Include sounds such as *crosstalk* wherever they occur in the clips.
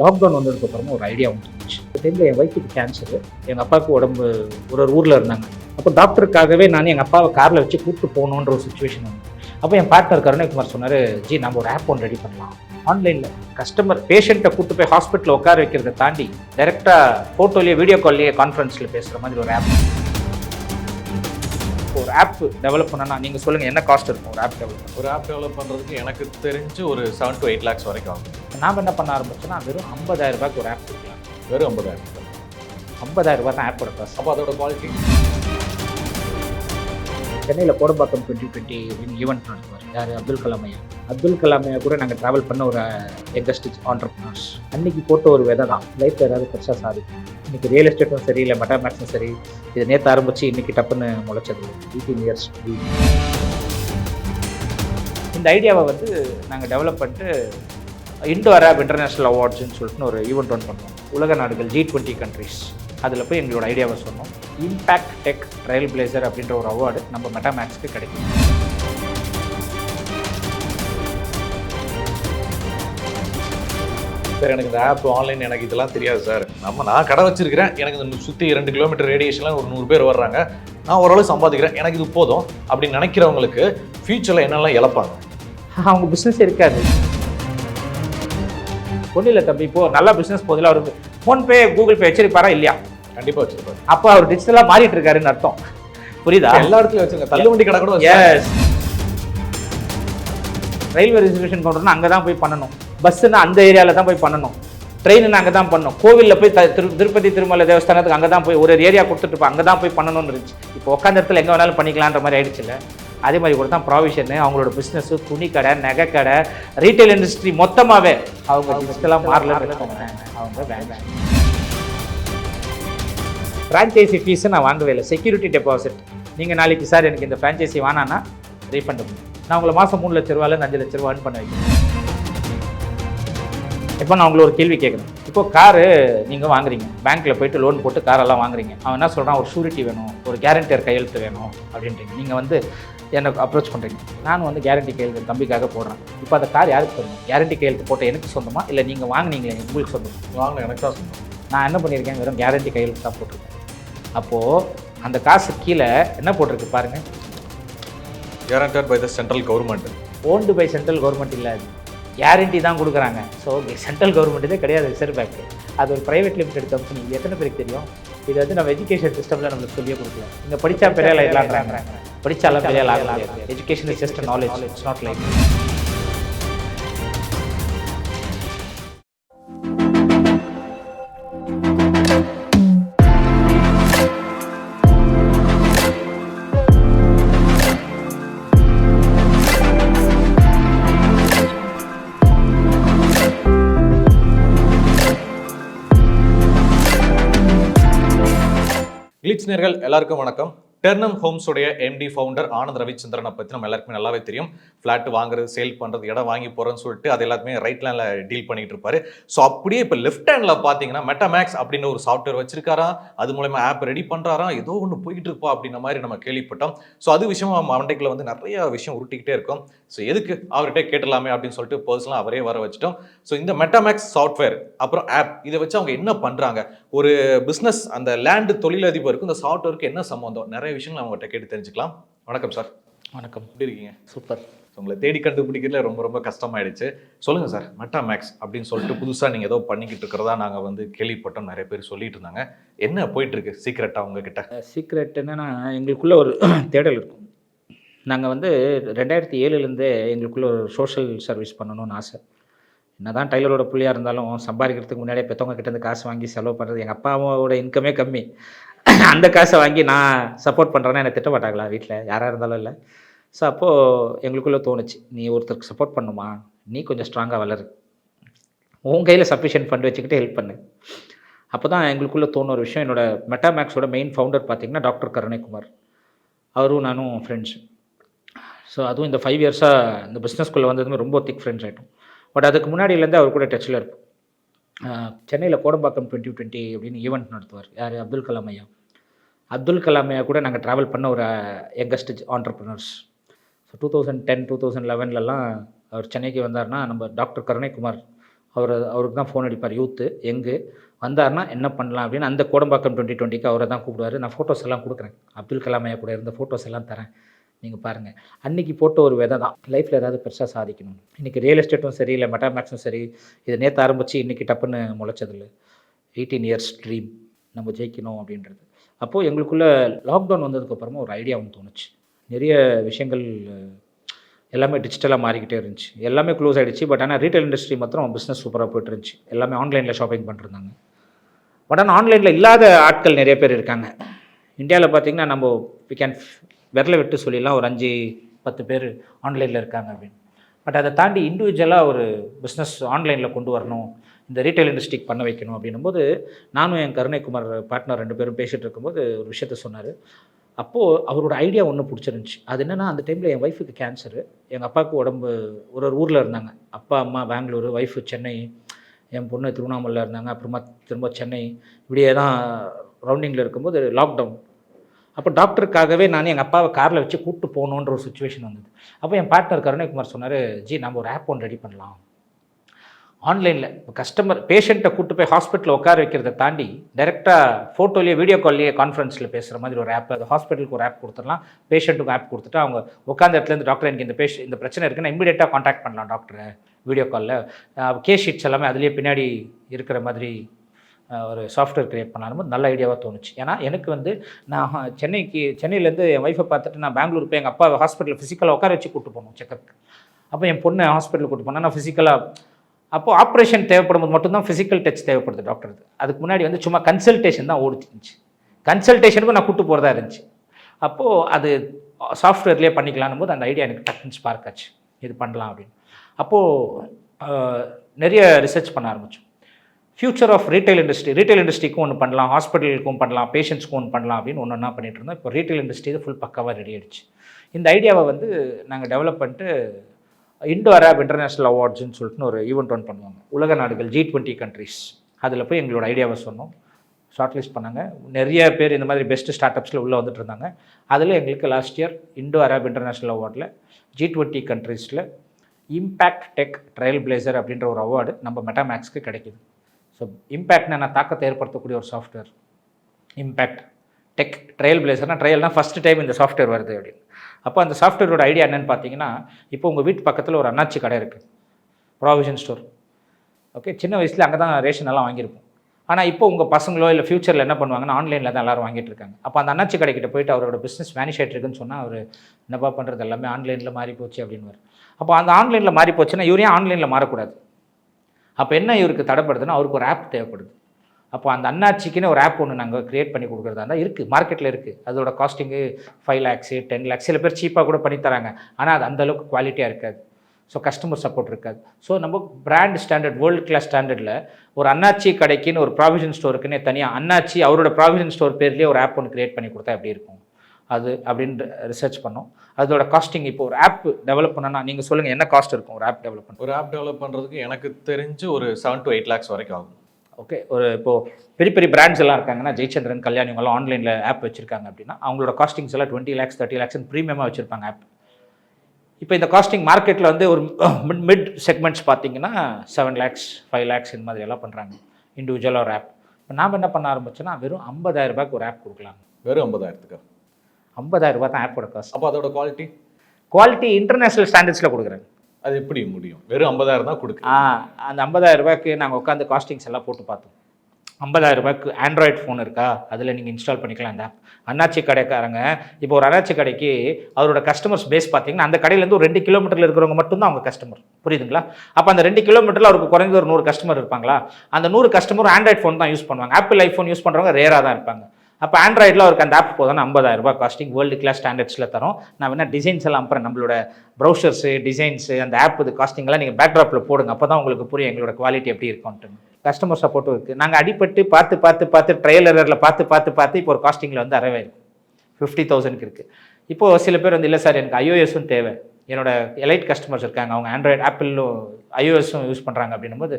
Lockdown வந்ததுக்கப்புறமா ஒரு idea வந்துருந்துச்சு. இந்த டைமில் என் ஒய்ஃபுக்கு கேன்சரு எங்கள் அப்பாவுக்கு உடம்பு ஒரு ஒரு ஊரில் இருந்தாங்க. அப்போ டாக்டருக்காகவே நான் எங்கள் அப்பாவை காரில் வச்சு கூப்பிட்டு போகணுன்ற ஒரு சுச்சுவேஷன் வந்து அப்போ என் பார்ட்னர் கருணகுமார் சொன்னார் ஜி நம்ம ஒரு ஆப் ஒன்று ரெடி பண்ணலாம். ஆன்லைனில் கஸ்டமர் பேஷண்ட்டை கூட்டு போய் ஹாஸ்பிட்டலில் உட்கார வைக்கிறத தாண்டி டைரெக்டாக ஃபோட்டோலேயே வீடியோ கால்லேயே கான்ஃபரன்ஸில் பேசுகிற மாதிரி ஒரு ஆப் ஒரு ஆப் டெவலப் பண்ணனா நீங்கள் சொல்லுங்கள் என்ன காஸ்ட் இருக்கும் ஒரு ஆப் டெவலப் ஒரு ஆப் டெவலப் பண்ணுறதுக்கு எனக்கு தெரிஞ்சு ஒரு செவன் டு எயிட் லேக்ஸ் வரைக்கும் ஆகும். நாம் என்ன பண்ண ஆரம்பிச்சோன்னா வெறும் 50000 ரூபாய்க்கு ஒரு ஆப் கொடுக்கலாம். வெறும் ஐம்பதாயிரம் 50000 ரூபாய் தான் ஆப்போட காசு அப்போ அதோட குவாலிட்டி சென்னையில் கோடம்பாக்கம் டுவெண்ட்டி டுவெண்ட்டி அப்படின்னு ஈவெண்ட் நடத்துவார். யார்? அப்துல் கலாம் ஐயா. அப்துல் கலாம் ஐயா கூட நாங்கள் ட்ராவல் பண்ண ஒரு எங்கஸ்ட் ஆண்டர்பனர்ஸ் அன்னைக்கு போட்ட ஒரு விதை தான். லைஃப்பில் ஏதாவது பெருசாக சாதிக்கும் இன்னைக்கு ரியல் எஸ்டேட்டும் சரி இல்லை மெட்டாமேக்ஸும் சரி இது நேற்று ஆரம்பிச்சு இன்னைக்கு டப்புன்னு முளைச்சது. எயிட்டீன் இயர்ஸ் இந்த ஐடியாவை வந்து நாங்கள் டெவலப் பண்ணிட்டு இண்டோ அரேப் இன்டர்நேஷ்னல் அவார்ட்ஸ்னு சொல்லிட்டு ஒரு ஈவெண்ட் ஒன் பண்ணோம் உலக நாடுகள் ஜி டுவெண்ட்டி கண்ட்ரிஸ் அதில் போய் எங்களோட ஐடியாவை சொன்னோம். இம்பேக்ட் டெக் ட்ரையல் பிளேசர் அப்படின்ற ஒரு அவார்டு நம்ம மெட்டாமேக்ஸ்க்கு கிடைக்கும். சார் எனக்கு இந்த ஆப் ஆன்லைன் எனக்கு இதெல்லாம் தெரியாது சார். நம்ம நான் கடை வச்சிருக்கிறேன். எனக்கு இந்த சுற்றி ரெண்டு கிலோமீட்டர் ரேடியேஷனில் ஒரு நூறு பேர் வர்றாங்க. நான் ஓரளவு சம்பாதிக்கிறேன். எனக்கு இது போதும் அப்படின்னு நினைக்கிறவங்களுக்கு ஃபியூச்சரில் என்னெல்லாம் இழப்பாங்க? அவங்க பிஸ்னஸ் இருக்காது. ஒன்றும் இல்லை தம்பி இப்போ நல்லா பிஸ்னஸ் போதில் அவருக்கு ஃபோன்பே கூகுள் பே வச்சிருப்பாரா இல்லையா? கண்டிப்பாக வச்சிருப்பாரு. அப்போ அவர் டிஜிட்டலாக மாறிட்டு இருக்காருன்னு அர்த்தம். புரியுதா? எல்லா இடத்துலையும் வச்சிருங்க தள்ளுவண்டி கடை கூட. எஸ் ரயில்வே ரிசர்வேஷன் கவுண்டர்னா அங்கே தான் போய் பண்ணணும். பஸ்ஸுன்னா அந்த ஏரியாவில் தான் போய் பண்ணணும். ட்ரெயின்னு அங்கே தான் பண்ணணும். கோவிலில் போய் திரு திருப்பதி திருமலை தேவஸ்தானத்துக்கு அங்கே தான் போய் ஒரு ஒரு ஏரியா கொடுத்துட்டு அங்கே தான் போய் பண்ணணும்னு இருந்துச்சு. இப்போ உட்காந்த இடத்துல எங்கே வேணாலும் பண்ணிக்கலான்ற மாதிரி ஆயிடுச்சுல்ல அதே மாதிரி கூட தான் ப்ராவிஷனு அவங்களோட பிஸ்னஸ் துணி கடை நகை கடை ரீட்டைல் இண்டஸ்ட்ரி மொத்தமாகவே அவங்க டிஜிட்டலாக மாறல அவங்க வேண்டாம் ஃப்ரான்ச்சைசி ஃபீஸை நான் வாங்கவே இல்லை. செக்யூரிட்டி டெபாசிட் நீங்கள் நாளைக்கு சார் எனக்கு இந்த ஃப்ரான்ச்சைசி வேணான்னா ரீஃபண்ட் பண்ணுங்க நான் உங்களை மாதம் மூணு லட்ச ரூபாயிலேருந்து அஞ்சு லட்ச ரூபா earn பண்ண வைக்கிறேன். இப்போ நான் உங்களை ஒரு கேள்வி கேட்குறேன். இப்போ காரு நீங்கள் வாங்குறீங்க. பேங்க்கில் போயிட்டு லோன் போட்டு காரெல்லாம் வாங்குறீங்க. அவன் என்ன சொல்கிறான் ஒரு ஷூரிட்டி வேணும் ஒரு கேரண்டியர் கையெழுத்து வேணும் அப்படின்றீங்க. நீங்கள் வந்து எனக்கு அப்ரோச் பண்ணுறீங்க நான் வந்து கேரண்டி கையெழுத்து தம்பிக்காக போடுறேன். இப்போ அந்த கார் யாருக்கு சொல்லணும் கேரண்டி கையெழுத்து போட்ட எனக்கு சொந்தமா? இல்லை நீங்கள் வாங்குனீங்களே உங்களுக்கு சொந்தமா? வாங்க எனக்கு தான் சொன்னோம் நான் என்ன பண்ணியிருக்கேன்? வெறும் கேரண்டி கையெழுத்து தான் போட்டிருக்கேன். அப்போது அந்த காசு கீழே என்ன போட்டிருக்கு பாருங்கள் guaranteed by the central government owned by central government இல்லை அது. கேரண்டி தான் கொடுக்குறாங்க. ஸோ சென்ட்ரல் கவர்மெண்ட்டே கிடையாது ரிசர்வ் பேங்க் அது ஒரு ப்ரைவேட் லிமிடெட் கம்பெனி எத்தனை பேருக்கு தெரியும்? இது வந்து நம்ம எஜுகேஷன் சிஸ்டமில் நம்மளுக்கு சொல்லியே கொடுக்கல இங்கே படித்தா பெரிய ஆள் படித்தாலும் பெரிய ஆகலாம் education is just knowledge it's not like நேர்கள் எல்லாருக்கும் வணக்கம். டெர்னம் ஹோம்ஸோடைய எம்டி ஃபவுண்டர் ஆனந்த் ரவிச்சந்திரனை பற்றி நம்ம எல்லாருக்குமே நல்லாவே தெரியும். ஃப்ளாட் வாங்குறது சேல் பண்ணுறது இடம் வாங்கி போகிறேன்னு சொல்லிட்டு அது எல்லாத்தையுமே ரைட் லேண்டில் டீல் பண்ணிட்டு இருப்பாரு. ஸோ அப்படியே இப்போ லெஃப்ட் ஹேண்டில் பார்த்தீங்கன்னா மெட்டாமேக்ஸ் அப்படின்னு ஒரு சாஃப்ட்வேர் வச்சிருக்காரா? அது மூலயமா ஆப் ரெடி பண்ணுறாரா ஏதோ ஒன்று போயிட்டு இருப்பா அப்படின்ற மாதிரி நம்ம கேள்விப்பட்டோம். ஸோ அது விஷயமா மண்டைக்குள்ள வந்து நிறைய விஷயம் உருட்டிக்கிட்டே இருக்கும். ஸோ எதுக்கு அவர்கிட்ட கேட்டலாமே அப்படின்னு சொல்லிட்டு பர்சனலாக அவரே வர வச்சுட்டோம். ஸோ இந்த மெட்டாமேக்ஸ் சாஃப்ட்வேர் அப்புறம் ஆப் இதை வச்சு அவங்க என்ன பண்ணுறாங்க ஒரு பிஸ்னஸ் அந்த லேண்டு தொழிலதிபருக்கும் இந்த சாஃப்ட்வேருக்கு என்ன சம்மந்தம் நிறைய விஷயங்கள் அவங்ககிட்ட கேட்டு தெரிஞ்சுக்கலாம். வணக்கம் சார் வணக்கம். எப்படி இருக்கீங்க? சூப்பர் உங்களை தேடி கண்டுபிடிக்கிறதுல ரொம்ப ரொம்ப கஷ்டமாயிடுச்சு. சொல்லுங்கள் சார் மெட்டாமேக்ஸ் அப்படின்னு சொல்லிட்டு புதுசாக நீங்கள் ஏதோ பண்ணிக்கிட்டு இருக்கிறதா நாங்கள் வந்து கேள்விப்பட்டோம். நிறைய பேர் சொல்லிட்டு இருந்தாங்க. என்ன போயிட்டு இருக்கு சீக்கிரட்டாக உங்ககிட்ட? சீக்ரெட் என்னன்னா எங்களுக்குள்ள ஒரு *clears throat* தேடல் இருக்கும். நாங்கள் வந்து ரெண்டாயிரத்தி ஏழுலேருந்தே எங்களுக்குள்ள ஒரு சோஷியல் சர்வீஸ் பண்ணணும்னு ஆசை. என்னதான் டைலரோட பிள்ளையாக இருந்தாலும் சம்பாதிக்கிறதுக்கு முன்னாடியே பெற்றவங்க கிட்டேருந்து காசு வாங்கி செலவு பண்ணுறது எங்கள் அப்பா அம்மாவோட இன்கமே கம்மி. அந்த காசை வாங்கி நான் சப்போர்ட் பண்ணுறேன்னா என்னை திட்ட மாட்டாங்களா வீட்டில் யாராக இருந்தாலும் இல்லை. ஸோ அப்போது எங்களுக்குள்ளே தோணுச்சு நீ ஒருத்தருக்கு சப்போர்ட் பண்ணுமா? நீ கொஞ்சம் ஸ்ட்ராங்காக வளரு. உன் கையில் சஃபிஷியன்ட் ஃபண்ட் வச்சுக்கிட்டு ஹெல்ப் பண்ணு. அப்போ தான் எங்களுக்குள்ளே தோணு ஒரு விஷயம். என்னோட மெட்டாமேக்ஸோட மெயின் ஃபவுண்டர் பார்த்திங்கன்னா டாக்டர் கருணைக்குமார். அவரும் நானும் ஃப்ரெண்ட்ஸ் ஸோ அதுவும் இந்த ஃபைவ் இயர்ஸாக இந்த பிஸ்னஸ்குள்ளே வந்ததுமே ரொம்ப திக் ஃப்ரெண்ட்ஸ் ஆகிட்டோம் பட் அதுக்கு முன்னாடியிலேருந்து அவர் கூட டச்சில் இருப்போம் சென்னையில் கோடம்பாக்கம் டுவெண்ட்டி டுவெண்ட்டி அப்படின்னு ஈவெண்ட் நடத்துவார். யார்? அப்துல் கலாம் ஐயா. அப்துல் கலாம் ஐயா கூட நாங்கள் ட்ராவல் பண்ண ஒரு youngest entrepreneurs so two thousand ten two thousand லெவன்லலாம் அவர் சென்னைக்கு வந்தார்னா நம்ம டாக்டர் கருணைக்குமார் அவர் அவருக்கு தான் ஃபோன் அடிப்பார். யூத்து எங்கு வந்தாருன்னா என்ன பண்ணலாம் அப்படின்னு அந்த கோடம்பாக்கம் டுவெண்ட்டி டுவெண்ட்டிக்கு அவரை தான் கூப்பிடுவார். நான் ஃபோட்டோஸ் எல்லாம் கொடுக்குறேன். அப்துல் கலாம் ஐயா கூட இருந்த ஃபோட்டோஸ் எல்லாம் தரேன். நீங்கள் பாருங்கள் அன்னைக்கு போட்ட ஒரு விதை தான். லைஃப்பில் ஏதாவது பெருசாக சாதிக்கணும். இன்றைக்கி ரியல் எஸ்டேட்டும் சரி இல்லை மெட்டாமேக்ஸும் சரி இது நேற்று ஆரம்பித்து இன்றைக்கி டப்புன்னு முளைச்சதில்ல. எயிட்டீன் இயர்ஸ் ட்ரீம் நம்ம ஜெயிக்கணும் அப்படின்றது. அப்போது எங்களுக்குள்ளே லாக்டவுன் வந்ததுக்கப்புறமா ஒரு ஐடியா ஒன்று தோணுச்சு. நிறைய விஷயங்கள் எல்லாமே டிஜிட்டலாக மாறிக்கிட்டே இருந்துச்சு. எல்லாமே க்ளோஸ் ஆகிடுச்சு பட் ஆனால் ரீட்டைல் இண்டஸ்ட்ரி மாத்திரம் பிஸ்னஸ் சூப்பராக போயிட்டு இருந்துச்சு. எல்லாமே ஆன்லைனில் ஷாப்பிங் பண்ணிருந்தாங்க பட் ஆனால் ஆன்லைனில் இல்லாத ஆட்கள் நிறைய பேர் இருக்காங்க. இந்தியாவில் பார்த்தீங்கன்னா நம்ம வி கேன் விரல விட்டு சொல்லிலாம் ஒரு அஞ்சு பத்து பேர் ஆன்லைனில் இருக்காங்க அப்படின்னு. பட் அதை தாண்டி இண்டிவிஜுவலாக ஒரு பிஸ்னஸ் ஆன்லைனில் கொண்டு வரணும் இந்த ரீட்டைல் இண்டஸ்ட்ரிக்கு பண்ண வைக்கணும் அப்படின்னும் போது நானும் என் கருணைக்குமார் பார்ட்னர் ரெண்டு பேரும் பேசிகிட்டு இருக்கும்போது ஒரு விஷயத்த சொன்னார். அப்போது அவரோட ஐடியா ஒன்று பிடிச்சிருந்துச்சி. அது என்னென்னா அந்த டைமில் என் ஒய்ஃபுக்கு கேன்சரு எங்கள் அப்பாவுக்கு உடம்பு ஒரு ஒரு ஊரில் இருந்தாங்க. அப்பா அம்மா பெங்களூரு ஒய்ஃபு சென்னை என் பொண்ணு திருவண்ணாமலையில் இருந்தாங்க. அப்புறமா திரும்ப சென்னை இப்படியே தான் ரவுண்டிங்கில் இருக்கும்போது லாக்டவுன் அப்போ டாக்டருக்காகவே நான் எங்கள் அப்பாவை காரில் வச்சு கூப்பிட்டு போகணுன்ற ஒரு சுச்சுவேஷன் வந்தது. அப்போ என் பார்ட்னர் கருணைக்குமார் சொன்னார் ஜி நம்ம ஒரு ஆப் ஒன்று ரெடி பண்ணலாம். ஆன்லைனில் இப்போ கஸ்டமர் பேஷண்ட்டை கூட்டு போய் ஹாஸ்பிட்டலில் உட்கார வைக்கிறத தாண்டி டைரெக்டாக ஃபோட்டோலேயே வீடியோ கால்லேயே கான்ஃபரன்ஸில் பேசுகிற மாதிரி ஒரு ஆப் அது ஹாஸ்பிட்டலுக்கு ஒரு ஆப் கொடுத்துடலாம். பேஷண்ட்டுக்கு ஆப் கொடுத்துட்டு அவங்க உட்காந்த இடத்துலேருந்து டாக்டர் எனக்கு இந்த பேஷ இந்த பிரச்சனை இருக்குன்னா இமீடியட்டாக காண்டாக்ட் பண்ணலாம் டாக்டரை வீடியோ காலில் கேஸ் ஷீட்ஸ் எல்லாமே அதுலேயே பின்னாடி இருக்கிற மாதிரி ஒரு சாஃப்ட்வேர் க்ரியேட் பண்ணாலும் நல்ல ஐடியாவாக தோணுச்சு. ஏன்னா எனக்கு வந்து நான் சென்னைக்கு சென்னையிலேருந்து என் ஒய்ஃபை பார்த்துட்டு நான் பெங்களூர் போய் எங்கள் அப்பா ஹாஸ்பிட்டலில் ஃபிசிக்கலாக உட்கார வச்சு கூப்பிட்டு போகணும் செக்கப் அப்போ என் பொண்ணு ஹாஸ்பிட்டலுக்கு கூட்டு போனால் நான் ஃபிசிக்கலாக அப்போ ஆப்ரேஷன் தேவைப்படும் போது மட்டும்தான் ஃபிசிக்கல் டச் தேவைப்படுது டாக்டருக்கு அதுக்கு முன்னாடி வந்து சும்மா கன்சல்டேஷன் தான் ஓடிச்சிருந்துச்சு. கன்சல்டேஷனுக்கும் நான் கூப்பிட்டு போகிறதா இருந்துச்சு. அப்போது அது சாஃப்ட்வேர்லேயே பண்ணிக்கலாம்னு போது அந்த ஐடியா எனக்கு டக்குன்னு ஸ்பார்க் ஆச்சு. இது பண்ணலாம் அப்படின்னு. அப்போது நிறைய ரிசர்ச் பண்ண ஆரம்பித்தோம் future of retail industry retail இண்டஸ்ட்ரிக்கும் ஒன்று பண்ணலாம் ஹாஸ்பிட்டலுக்கும் பண்ணலாம் பேஷண்ட்ஸ்க்கும் ஒன்று பண்ணலாம் அப்படின்னு ஒன்று ஒன்றா பண்ணிட்டு இருந்தோம். இப்போ ரீட்டைல் இண்டஸ்ட்ரி ஃபுல் பக்காவாக ரெடி ஆயிடுச்சு. இந்த ஐடியாவை வந்து நாங்கள் டெவலப் பண்ணிட்டு இண்டோ அராப் இன்டர்நேஷ்னல் அவார்ட்ஸ்னு சொல்லிட்டு ஒரு ஈவெண்ட் ஒன் பண்ணுவாங்க. உலக நாடுகள் ஜி டுவெண்ட்டி கண்ட்ரீஸ் அதில் போய் எங்களோட ஐடியாவை சொன்னோம். ஷார்ட் லிஸ்ட் பண்ணாங்க. நிறைய பேர் இந்த மாதிரி பெஸ்ட் ஸ்டார்ட் அப்ஸில் உள்ளே வந்துட்டு இருந்தாங்க. அதில் எங்களுக்கு last year Indo Arab international அவார்டில் G twenty கண்ட்ரீஸில் இம்பேக்ட் டெக் ட்ரையல் பிளேசர் அப்படின்ற ஒரு அவார்டு நம்ம மெட்டாமேக்ஸ்க்கு கிடைக்கிது. ஸோ இம்பேக்ட்னா நான் தாக்கத்தை ஏற்படுத்தக்கூடிய ஒரு சாஃப்ட்வேர் இம்பேக்ட் டெக் ட்ரையல் பிளேசர்னா ட்ரையல்னா ஃபஸ்ட் டைம் இந்த சாஃப்ட்வேர் வருது அப்படின்னு. அப்போ அந்த சாஃப்ட்வேரோட ஐடியா என்னென்னு பார்த்தீங்கன்னா இப்போ உங்கள் வீட்டு பக்கத்தில் ஒரு அண்ணாச்சி கடை இருக்குது ப்ராவிஷன் ஸ்டோர் ஓகே சின்ன வயசில் அங்கே தான் ரேஷன் எல்லாம் வாங்கியிருப்போம். ஆனால் இப்போ உங்கள் பசங்களோ இல்லை ஃப்யூச்சரில் என்ன பண்ணுவாங்கன்னா ஆன்லைனில் தான் எல்லாரும் வாங்கிட்டு இருக்காங்க. அப்போ அந்த அண்ணாச்சி கடைக்கிட்ட போயிட்டு அவரோட பிஸ்னஸ் மேனேஜ் ஆகிட்டுருக்குன்னு சொன்னால் அவர் என்னப்பா பண்ணுறது எல்லாமே ஆன்லைனில் மாறி போச்சு அப்படின்னு அப்போ அந்த ஆன்லைனில் மாறி போச்சுன்னா இவரையும் ஆன்லைனில் மாறக்கூடாது? அப்போ என்ன இவருக்கு தடைப்படுதுன்னா அவருக்கு ஒரு ஆப் தேவைப்படுது. அப்போ அந்த அண்ணாச்சிக்குன்னு ஒரு ஆப் ஒன்று நாங்கள் க்ரியேட் பண்ணி கொடுக்குறதா இருந்தால் இருக்குது மார்க்கெட்டில் இருக்குது அதோட costing five lakhs ten lakhs சில பேர் சீப்பாக கூட பண்ணி தராங்க. ஆனால் அது அந்தளவுக்கு குவாலிட்டியாக இருக்காது. ஸோ கஸ்டமர் சப்போர்ட் இருக்காது. ஸோ நம்ம பிராண்ட் ஸ்டாண்டர்ட் வேர்ல்டு கிளாஸ் ஸ்டாண்டர்டில் ஒரு அண்ணாச்சி கடைக்குன்னு ஒரு ப்ராவிஷன் ஸ்டோருக்குன்னே தனியாக அண்ணாச்சி அவரோட ப்ராவிஷன் ஸ்டோர் பேர்லேயே ஒரு ஆப் ஒன்று க்ரியேட் பண்ணி கொடுத்தா எப்படி இருக்கும்? அது அப்படின்னு ரிசர்ச் பண்ணோம். அதோட காஸ்டிங் இப்போ ஒரு ஆப் டெவலப் பண்ணனா நீங்கள் சொல்லுங்கள் என்ன காஸ்ட் இருக்கும் ஒரு ஆப் டெவலப் பண்ண? ஒரு ஆப் டெவலப் பண்ணுறதுக்கு எனக்கு தெரிஞ்சு ஒரு செவன் to எயிட் லேக்ஸ் வரைக்கும் ஆகும். ஓகே ஒரு இப்போது பெரிய பெரிய பிராண்ட்ஸ் எல்லாம் இருக்காங்கன்னா ஜெயச்சந்திரன் கல்யாணி இவங்கெல்லாம் ஆன்லைனில் ஆப் வச்சிருக்காங்க அப்படின்னா அவங்களோட காஸ்டிங்ஸ் எல்லாம் டுவெண்ட்டி லேக்ஸ் தேர்ட்டி லேக்ஸ் ப்ரீமியமாக வச்சிருப்பாங்க ஆப் இப்போ இந்த காஸ்டிங் மார்க்கெட்டில் வந்து ஒரு மிட் மிட் செக்மெண்ட்ஸ் பார்த்தீங்கன்னா செவன் லேக்ஸ் ஃபைவ் லேக்ஸ் இந்த மாதிரி எல்லாம் பண்ணுறாங்க இண்டிவிஜுவலாக ஒரு ஆப் இப்போ நாம் என்ன பண்ண ஆரம்பிச்சோன்னா வெறும் 50000 ரூபாய்க்கு ஒரு ஆப் கொடுக்கலாம் வெறும் ஐம்பதாயிரத்துக்கு? 50000 ரூபாய் தான் ஆப்போட காஸ்ட் அப்போ அதோட குவாலிட்டி குவாலிட்டி இன்டர்நேஷனல் ஸ்டாண்டர்ட்ஸில் கொடுக்குறாங்க அது எப்படி முடியும்? வெறும் ஐம்பதாயிரம் தான் கொடுக்கு. ஆ அந்த 50000 ரூபாய்க்கு நாங்கள் உட்காந்து காஸ்டிங்ஸ் எல்லாம் போட்டு பார்த்தோம். 50000 ரூபாய்க்கு ஆண்ட்ராய்டு ஃபோன் இருக்கா? அதில் நீங்கள் இன்ஸ்டால் பண்ணிக்கலாம் அந்த ஆப் அண்ணாச்சி கடைக்காரங்க இப்போ ஒரு அண்ணாச்சி கடைக்கு அவரோட கஸ்டமர்ஸ் பேஸ் பார்த்தீங்கன்னா அந்த கடையிலேருந்து ஒரு ரெண்டு கிலோமீட்டரில் இருக்கிறவங்க மட்டும்தான் அவங்க கஸ்டமர் புரியுதுங்களா? அப்போ அந்த ரெண்டு கிலோமீட்டரில் அவருக்கு குறைஞ்சது ஒரு நூறு கஸ்டமர் இருப்பாங்களா? அந்த நூறு கஸ்டமர் ஆண்ட்ராய்டு ஃபோன் தான் யூஸ் பண்ணுவாங்க. ஆப்பிள் ஐஃபோன் யூஸ் பண்ணுறவங்க ரேராக தான் இருப்பாங்க. அப்போ ஆண்ட்ராய்டில் அவருக்கு அந்த ஆப் போதும் 50000 ரூபாய் காஸ்டிங் வேர்ல்டு கிளாஸ் ஸ்டாண்டர்ட்ஸில் தரோம். நான் வேணால் டிசைன்ஸ் எல்லாம் அப்புறம் நம்மளோட ப்ரௌசர்ஸு டிசைன்ஸு அந்த ஆப் இது காஸ்டிங்லாம் நீங்கள் பேக்ட்ராப்பில் போடுங்க. அப்போ தான் உங்களுக்கு புரியும் எங்களோட குவாலிட்டி எப்படி இருக்கும்ட்டு கஸ்டமர் சப்போர்ட்டும் இருக்குது நாங்கள் அடிப்பட்டு பார்த்து பார்த்து பார்த்து ட்ரையல் பார்த்து பார்த்து பார்த்து இப்போ ஒரு காஸ்டிங்கில் வந்து அறவே இருக்கும் ஃபிஃப்டி தௌசண்ட்க்கு இருக்குது இப்போது சில பேர் வந்து இல்லை சார் எனக்கு ஐஓஎஸும் தேவை. என்னோட எலைட் கஸ்டமர்ஸ் இருக்காங்க. அவங்க ஆண்ட்ராய்டு ஆப்பிளும் ஐஓஎஸும் யூஸ் பண்ணுறாங்க அப்படின்னும் போது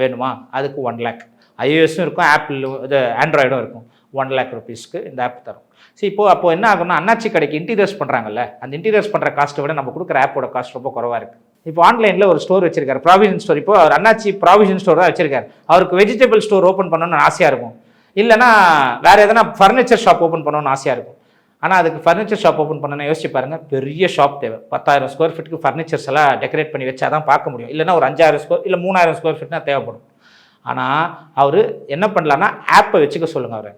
வேணுமா? அதுக்கு ஒன் லேக் ஐஓஎஸும் இருக்கும் ஆப்பிளும் இது ஆண்ட்ராய்டும் இருக்கும். ஒன் லேக் ருபீஸ்க்கு இந்த ஆப் தரும். சரி இப்போ அப்போ என்ன ஆகும்னா அண்ணாச்சி கடைக்கு இன்டீரியர்ஸ் பண்ணுறாங்கல்ல அந்த இன்டீரியர்ஸ் பண்ணுற காஸ்ட்டை விட நம்ம கொடுக்குற ஆப்போட காஸ்ட் ரொம்ப குறவாக இருக்குது இப்போ ஆன்லைனில் ஒரு ஸ்டோர் வச்சிருக்காரு ப்ராவிஷன் ஸ்டோர் இப்போ அவர் அண்ணாச்சி ப்ராவிஷன் ஸ்டோர் தான் வச்சிருக்காரு. அவருக்கு வெஜிடபிள் ஸ்டோர் ஓப்பன் பண்ணணும்னு ஆசையாக இருக்கும். இல்லைன்னா வேறு எதனா ஃபர்னிச்சர் ஷாப் ஓப்பன் பண்ணணும்னு ஆசையாக இருக்கும். ஆனால் அதுக்கு ஃபர்னிச்சர் ஷாப் ஓப்பன் பண்ணணும்னு யோசிச்சு பாருங்க பெரிய ஷாப் தேவை. பத்தாயிரம் ஸ்கொயர் ஃபீட்டுக்கு ஃபர்னிச்சர்ஸ் எல்லாம் டெக்கரேட் பண்ணி வச்சா தான் பார்க்க முடியும். இல்லைன்னா ஒரு அஞ்சாயிரம் ஸ்கொயர் இல்லை மூணாயிரம் ஸ்கொயர் ஃபீட்னா தேவைப்படும். ஆனால் அவர் என்ன பண்ணலான்னா ஆப்பை வச்சுக்க சொல்லுங்கள் அவரை.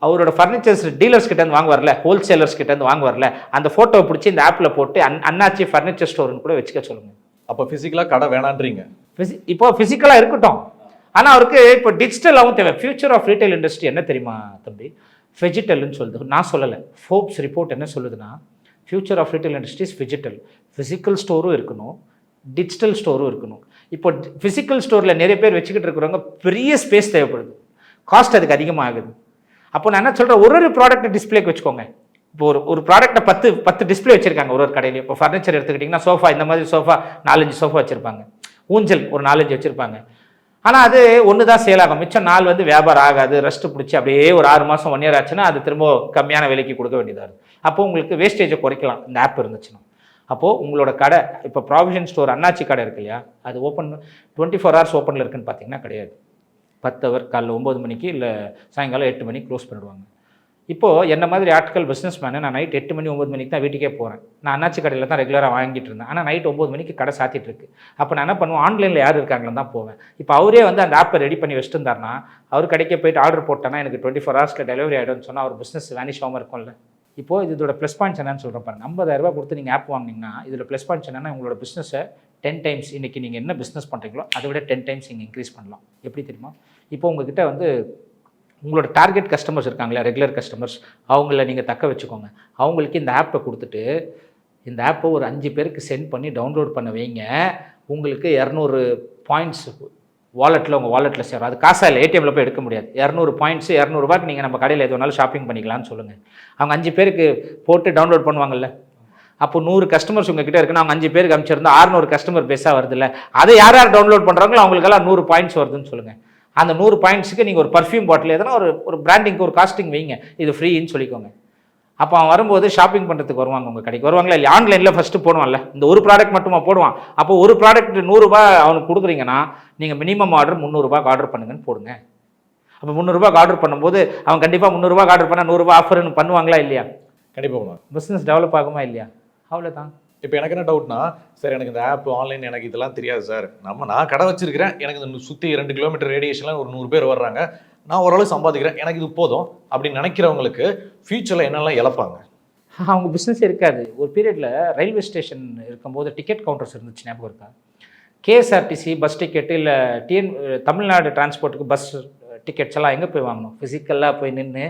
அவரோட ஃபர்னிச்சர்ஸ் டீலர்ஸ் கிட்ட இருந்து வாங்குவார்ல ஹோல்சேலர்ஸ் கிட்ட இருந்து வாங்குவார்ல அந்த ஃபோட்டோவை பிடிச்சி இந்த ஆப்பில் போட்டு அன் அண்ணாச்சி ஃபர்னிச்சர் ஸ்டோர்னு கூட வச்சுக்க சொல்லுங்க. அப்போ ஃபிசிக்கலாக கடை வேணான்றீங்க. Physi- இப்போ ஃபிசிக்கலாக இருக்கட்டும். ஆனால் அவருக்கு இப்போ டிஜிட்டலாகவும் தேவை. ஃபியூச்சர் ஆஃப் ரீட்டைல் இண்டஸ்ட்ரி என்ன தெரியுமா தம்பி? வெஜிட்டல்னு சொல்லுது. நான் சொல்லலை. ஃபோப்ஸ் ரிப்போர்ட் என்ன சொல்லுதுன்னா future of retail industries phygital physical ஸ்டோரும் இருக்கணும். டிஜிட்டல் ஸ்டோரும் இருக்கணும். இப்போ ஃபிசிக்கல் ஸ்டோரில் நிறைய பேர் வச்சுக்கிட்டு இருக்கிறவங்க பெரிய ஸ்பேஸ் தேவைப்படுது. காஸ்ட் அதுக்கு அதிகமாகுது. அப்போ நான் என்ன சொல்கிறேன் ஒரு ஒரு ப்ராடக்ட் டிஸ்பிளேக்கு வச்சுக்கோங்க. இப்போ ஒரு ஒரு ப்ராடக்ட்டை பத்து பத்து டிஸ்ப்ளே வச்சிருக்காங்க ஒரு ஒரு கடையிலையும். இப்போ ஃபர்னிச்சர் எடுத்துக்கிட்டிங்கன்னா சோஃபா இந்த மாதிரி சோஃபா நாலஞ்சு சோஃபா வச்சுருப்பாங்க. ஊஞ்சல் ஒரு நாலஞ்சு வச்சுருப்பாங்க. ஆனால் அது ஒன்று தான் சேல் ஆகும் மிச்சம் நாள் வந்து வியாபாரம் ஆகாது ரெஸ்ட்டு பிடிச்சி அப்படியே ஒரு ஆறு மாதம் ஒன் இயர் ஆச்சுன்னா அது திரும்ப கம்மியான விலைக்கு கொடுக்க வேண்டியதாக இருக்கும். அப்போ உங்களுக்கு வேஸ்டேஜை குறைக்கலாம். இந்த ஆப் இருந்துச்சுன்னா. அப்போது உங்களோட கடை இப்போ ப்ராவிஷன் ஸ்டோர் அண்ணாச்சி கடை இருக்கு இல்லையா? அது ஓப்பன் டுவெண்ட்டி ஃபோர் ஹவர்ஸ் ஓப்பனில் இருக்குன்னு பார்த்தீங்கன்னா கிடையாது. பத்து அவர் காலைல ஒம்பது மணிக்கு இல்லை சாயங்காலம் எட்டு மணிக்கு க்ளோஸ் பண்ணிடுவாங்க. இப்போது என்ன மாதிரி ஆட்கள் பிஸ்னஸ் மேனு நான் நைட் எட்டு மணி ஒம்பது மணிக்கு தான் வீட்டுக்கே போகிறேன் நான் அண்ணாச்சி கடையில் தான் ரெகுலராக வாங்கிட்டு இருந்தேன். ஆனால் நைட் ஒம்பது மணிக்கு கடை சாத்திட்டு இருக்கு. அப்போ நான் என்ன பண்ணுவேன்? ஆன்லைனில் யார் இருக்காங்களன்னு தான் போவேன். இப்போ அவரே வந்து அந்த ஆப்பை ரெடி பண்ணி வச்சுட்டு அவர் கடைக்கே போயிட்டு ஆர்டர் போட்டேன்னா எனக்கு டுவெண்ட்டி ஃபோர் ஹவர்ஸில் டெலிவரி ஆகிடும்னு சொன்னால் அவர் பிஸ்னஸ் வேனிஷ் ஆகாமல் இருக்கும்ல. இப்போ இதோட ப்ளஸ் பாயிண்ட்ஸ் என்னன்னு சொல்கிறேன் பாருங்கள் ஐம்பதாயிரரூபா கொடுத்து நீங்கள் ஆப் வாங்கினீங்கன்னா இதில் ப்ளஸ் பாயிண்ட்ஸ் என்னன்னா உங்களோட பிஸ்னஸை டென் டைம்ஸ் இன்றைக்கி நீங்கள் என்ன பிஸ்னஸ் பண்ணுறீங்களோ அதை விட டென் டைம்ஸ் நீங்கள் இன்க்ரீஸ் பண்ணலாம். எப்படி தெரியுமா? இப்போ உங்ககிட்ட வந்து உங்களோட டார்கெட் கஸ்டமர்ஸ் இருக்காங்களா ரெகுலர் கஸ்டமர்ஸ் அவங்கள நீங்கள் தக்க வச்சுக்கோங்க. அவங்களுக்கு இந்த ஆப்பை கொடுத்துட்டு இந்த ஆப்பை ஒரு அஞ்சு பேருக்கு சென்ட் பண்ணி டவுன்லோட் பண்ண வைங்க. உங்களுக்கு இரநூறு பாயிண்ட்ஸ் வாலெட்டில் உங்கள் வாலெட்டில் சேரும். அது காசாக இல்லை ஏடிஎம்ல போய் எடுக்க முடியாது. இரநூறு பாயிண்ட்ஸ் இரநூறுபாய்க்கு நீங்கள் நம்ம கடையில் எது வேணாலும் ஷாப்பிங் பண்ணிக்கலாம்னு சொல்லுங்கள் அவங்க அஞ்சு பேருக்கு போட்டு டவுன்லோட் பண்ணுவாங்கல்ல? அப்போ நூறு கஸ்டமர்ஸ் உங்ககிட்ட இருக்குன்னா அவங்க அஞ்சு பேருக்கு அனுப்பிச்சிருந்தா ஆறுநூறு கஸ்டமர் பேஸாக வருதுல்ல. அதை யார் யார் டவுன்லோட் பண்ணுறாங்களோ அவங்களுக்கெல்லாம் நூறு பாயிண்ட்ஸ் வருதுன்னு சொல்லுங்கள் அந்த நூறு பாயிண்ட்ஸுக்கு நீங்கள் ஒரு பர்ஃப்யூம் பாட்டில் எதனா ஒரு ஒரு பிராண்டிங்க்கு ஒரு காஸ்டிங் வைங்க. இது ஃப்ரீன்னு சொல்லிக்கோங்க. அப்போ அவன் வரும்போது ஷாப்பிங் பண்ணுறதுக்கு வருவாங்க உங்கள் கடைக்கு. வருவாங்களா இல்லை ஆன்லைனில் ஃபஸ்ட்டு போடுவான்ல. இந்த ஒரு ப்ராடக்ட் மட்டுமா போடுவான். அப்போ ஒரு ப்ராடக்ட் நூறுரூபா அவனுக்கு கொடுக்குறீங்கன்னா நீங்கள் மினிமம் ஆர்டர் முந்நூறுரூபாக்கு ஆர்டர் பண்ணுங்கன்னு போடுங்க. அப்போ முந்நூறுரூபாக்கு ஆர்டர் பண்ணும்போது அவன் கண்டிப்பாக முந்நூறுரூபாக்கு ஆர்டர் பண்ணால் நூறுரூபா ஆஃபர்னு பண்ணுவாங்களா இல்லையா? கண்டிப்பாக பிஸ்னஸ் டெவலப் ஆகுமா இல்லையா? அவ்வளோதான் இப்போ எனக்கு என்ன டவுட்னா சார் எனக்கு இந்த ஆப் ஆன்லைன் எனக்கு இதெல்லாம் தெரியாது சார் நம்ம நான் கடை வச்சிருக்கிறேன். எனக்கு இந்த சுற்றி ரெண்டு கிலோமீட்டர் ரேடியேஷனில் ஒரு நூறு பேர் வர்றாங்க. நான் ஓரளவு சம்பாதிக்கிறேன். எனக்கு இது போதும் அப்படின்னு நினைக்கிறவங்களுக்கு ஃபியூச்சரில் என்னெல்லாம் இழப்பாங்க? அவங்க பிஸ்னஸ் இருக்காது. ஒரு பீரியடில் ரயில்வே ஸ்டேஷன் இருக்கும்போது டிக்கெட் கவுண்டர்ஸ் இருந்துச்சு ஞாபகம் இருக்கா? கேஎஸ்ஆர்டிசி பஸ் டிக்கெட்டு இல்லை டிஎன் தமிழ்நாடு டிரான்ஸ்போர்ட்டுக்கு பஸ் டிக்கெட்ஸ் எல்லாம் எங்கே போய் வாங்கணும்? ஃபிசிக்கலாக போய் நின்று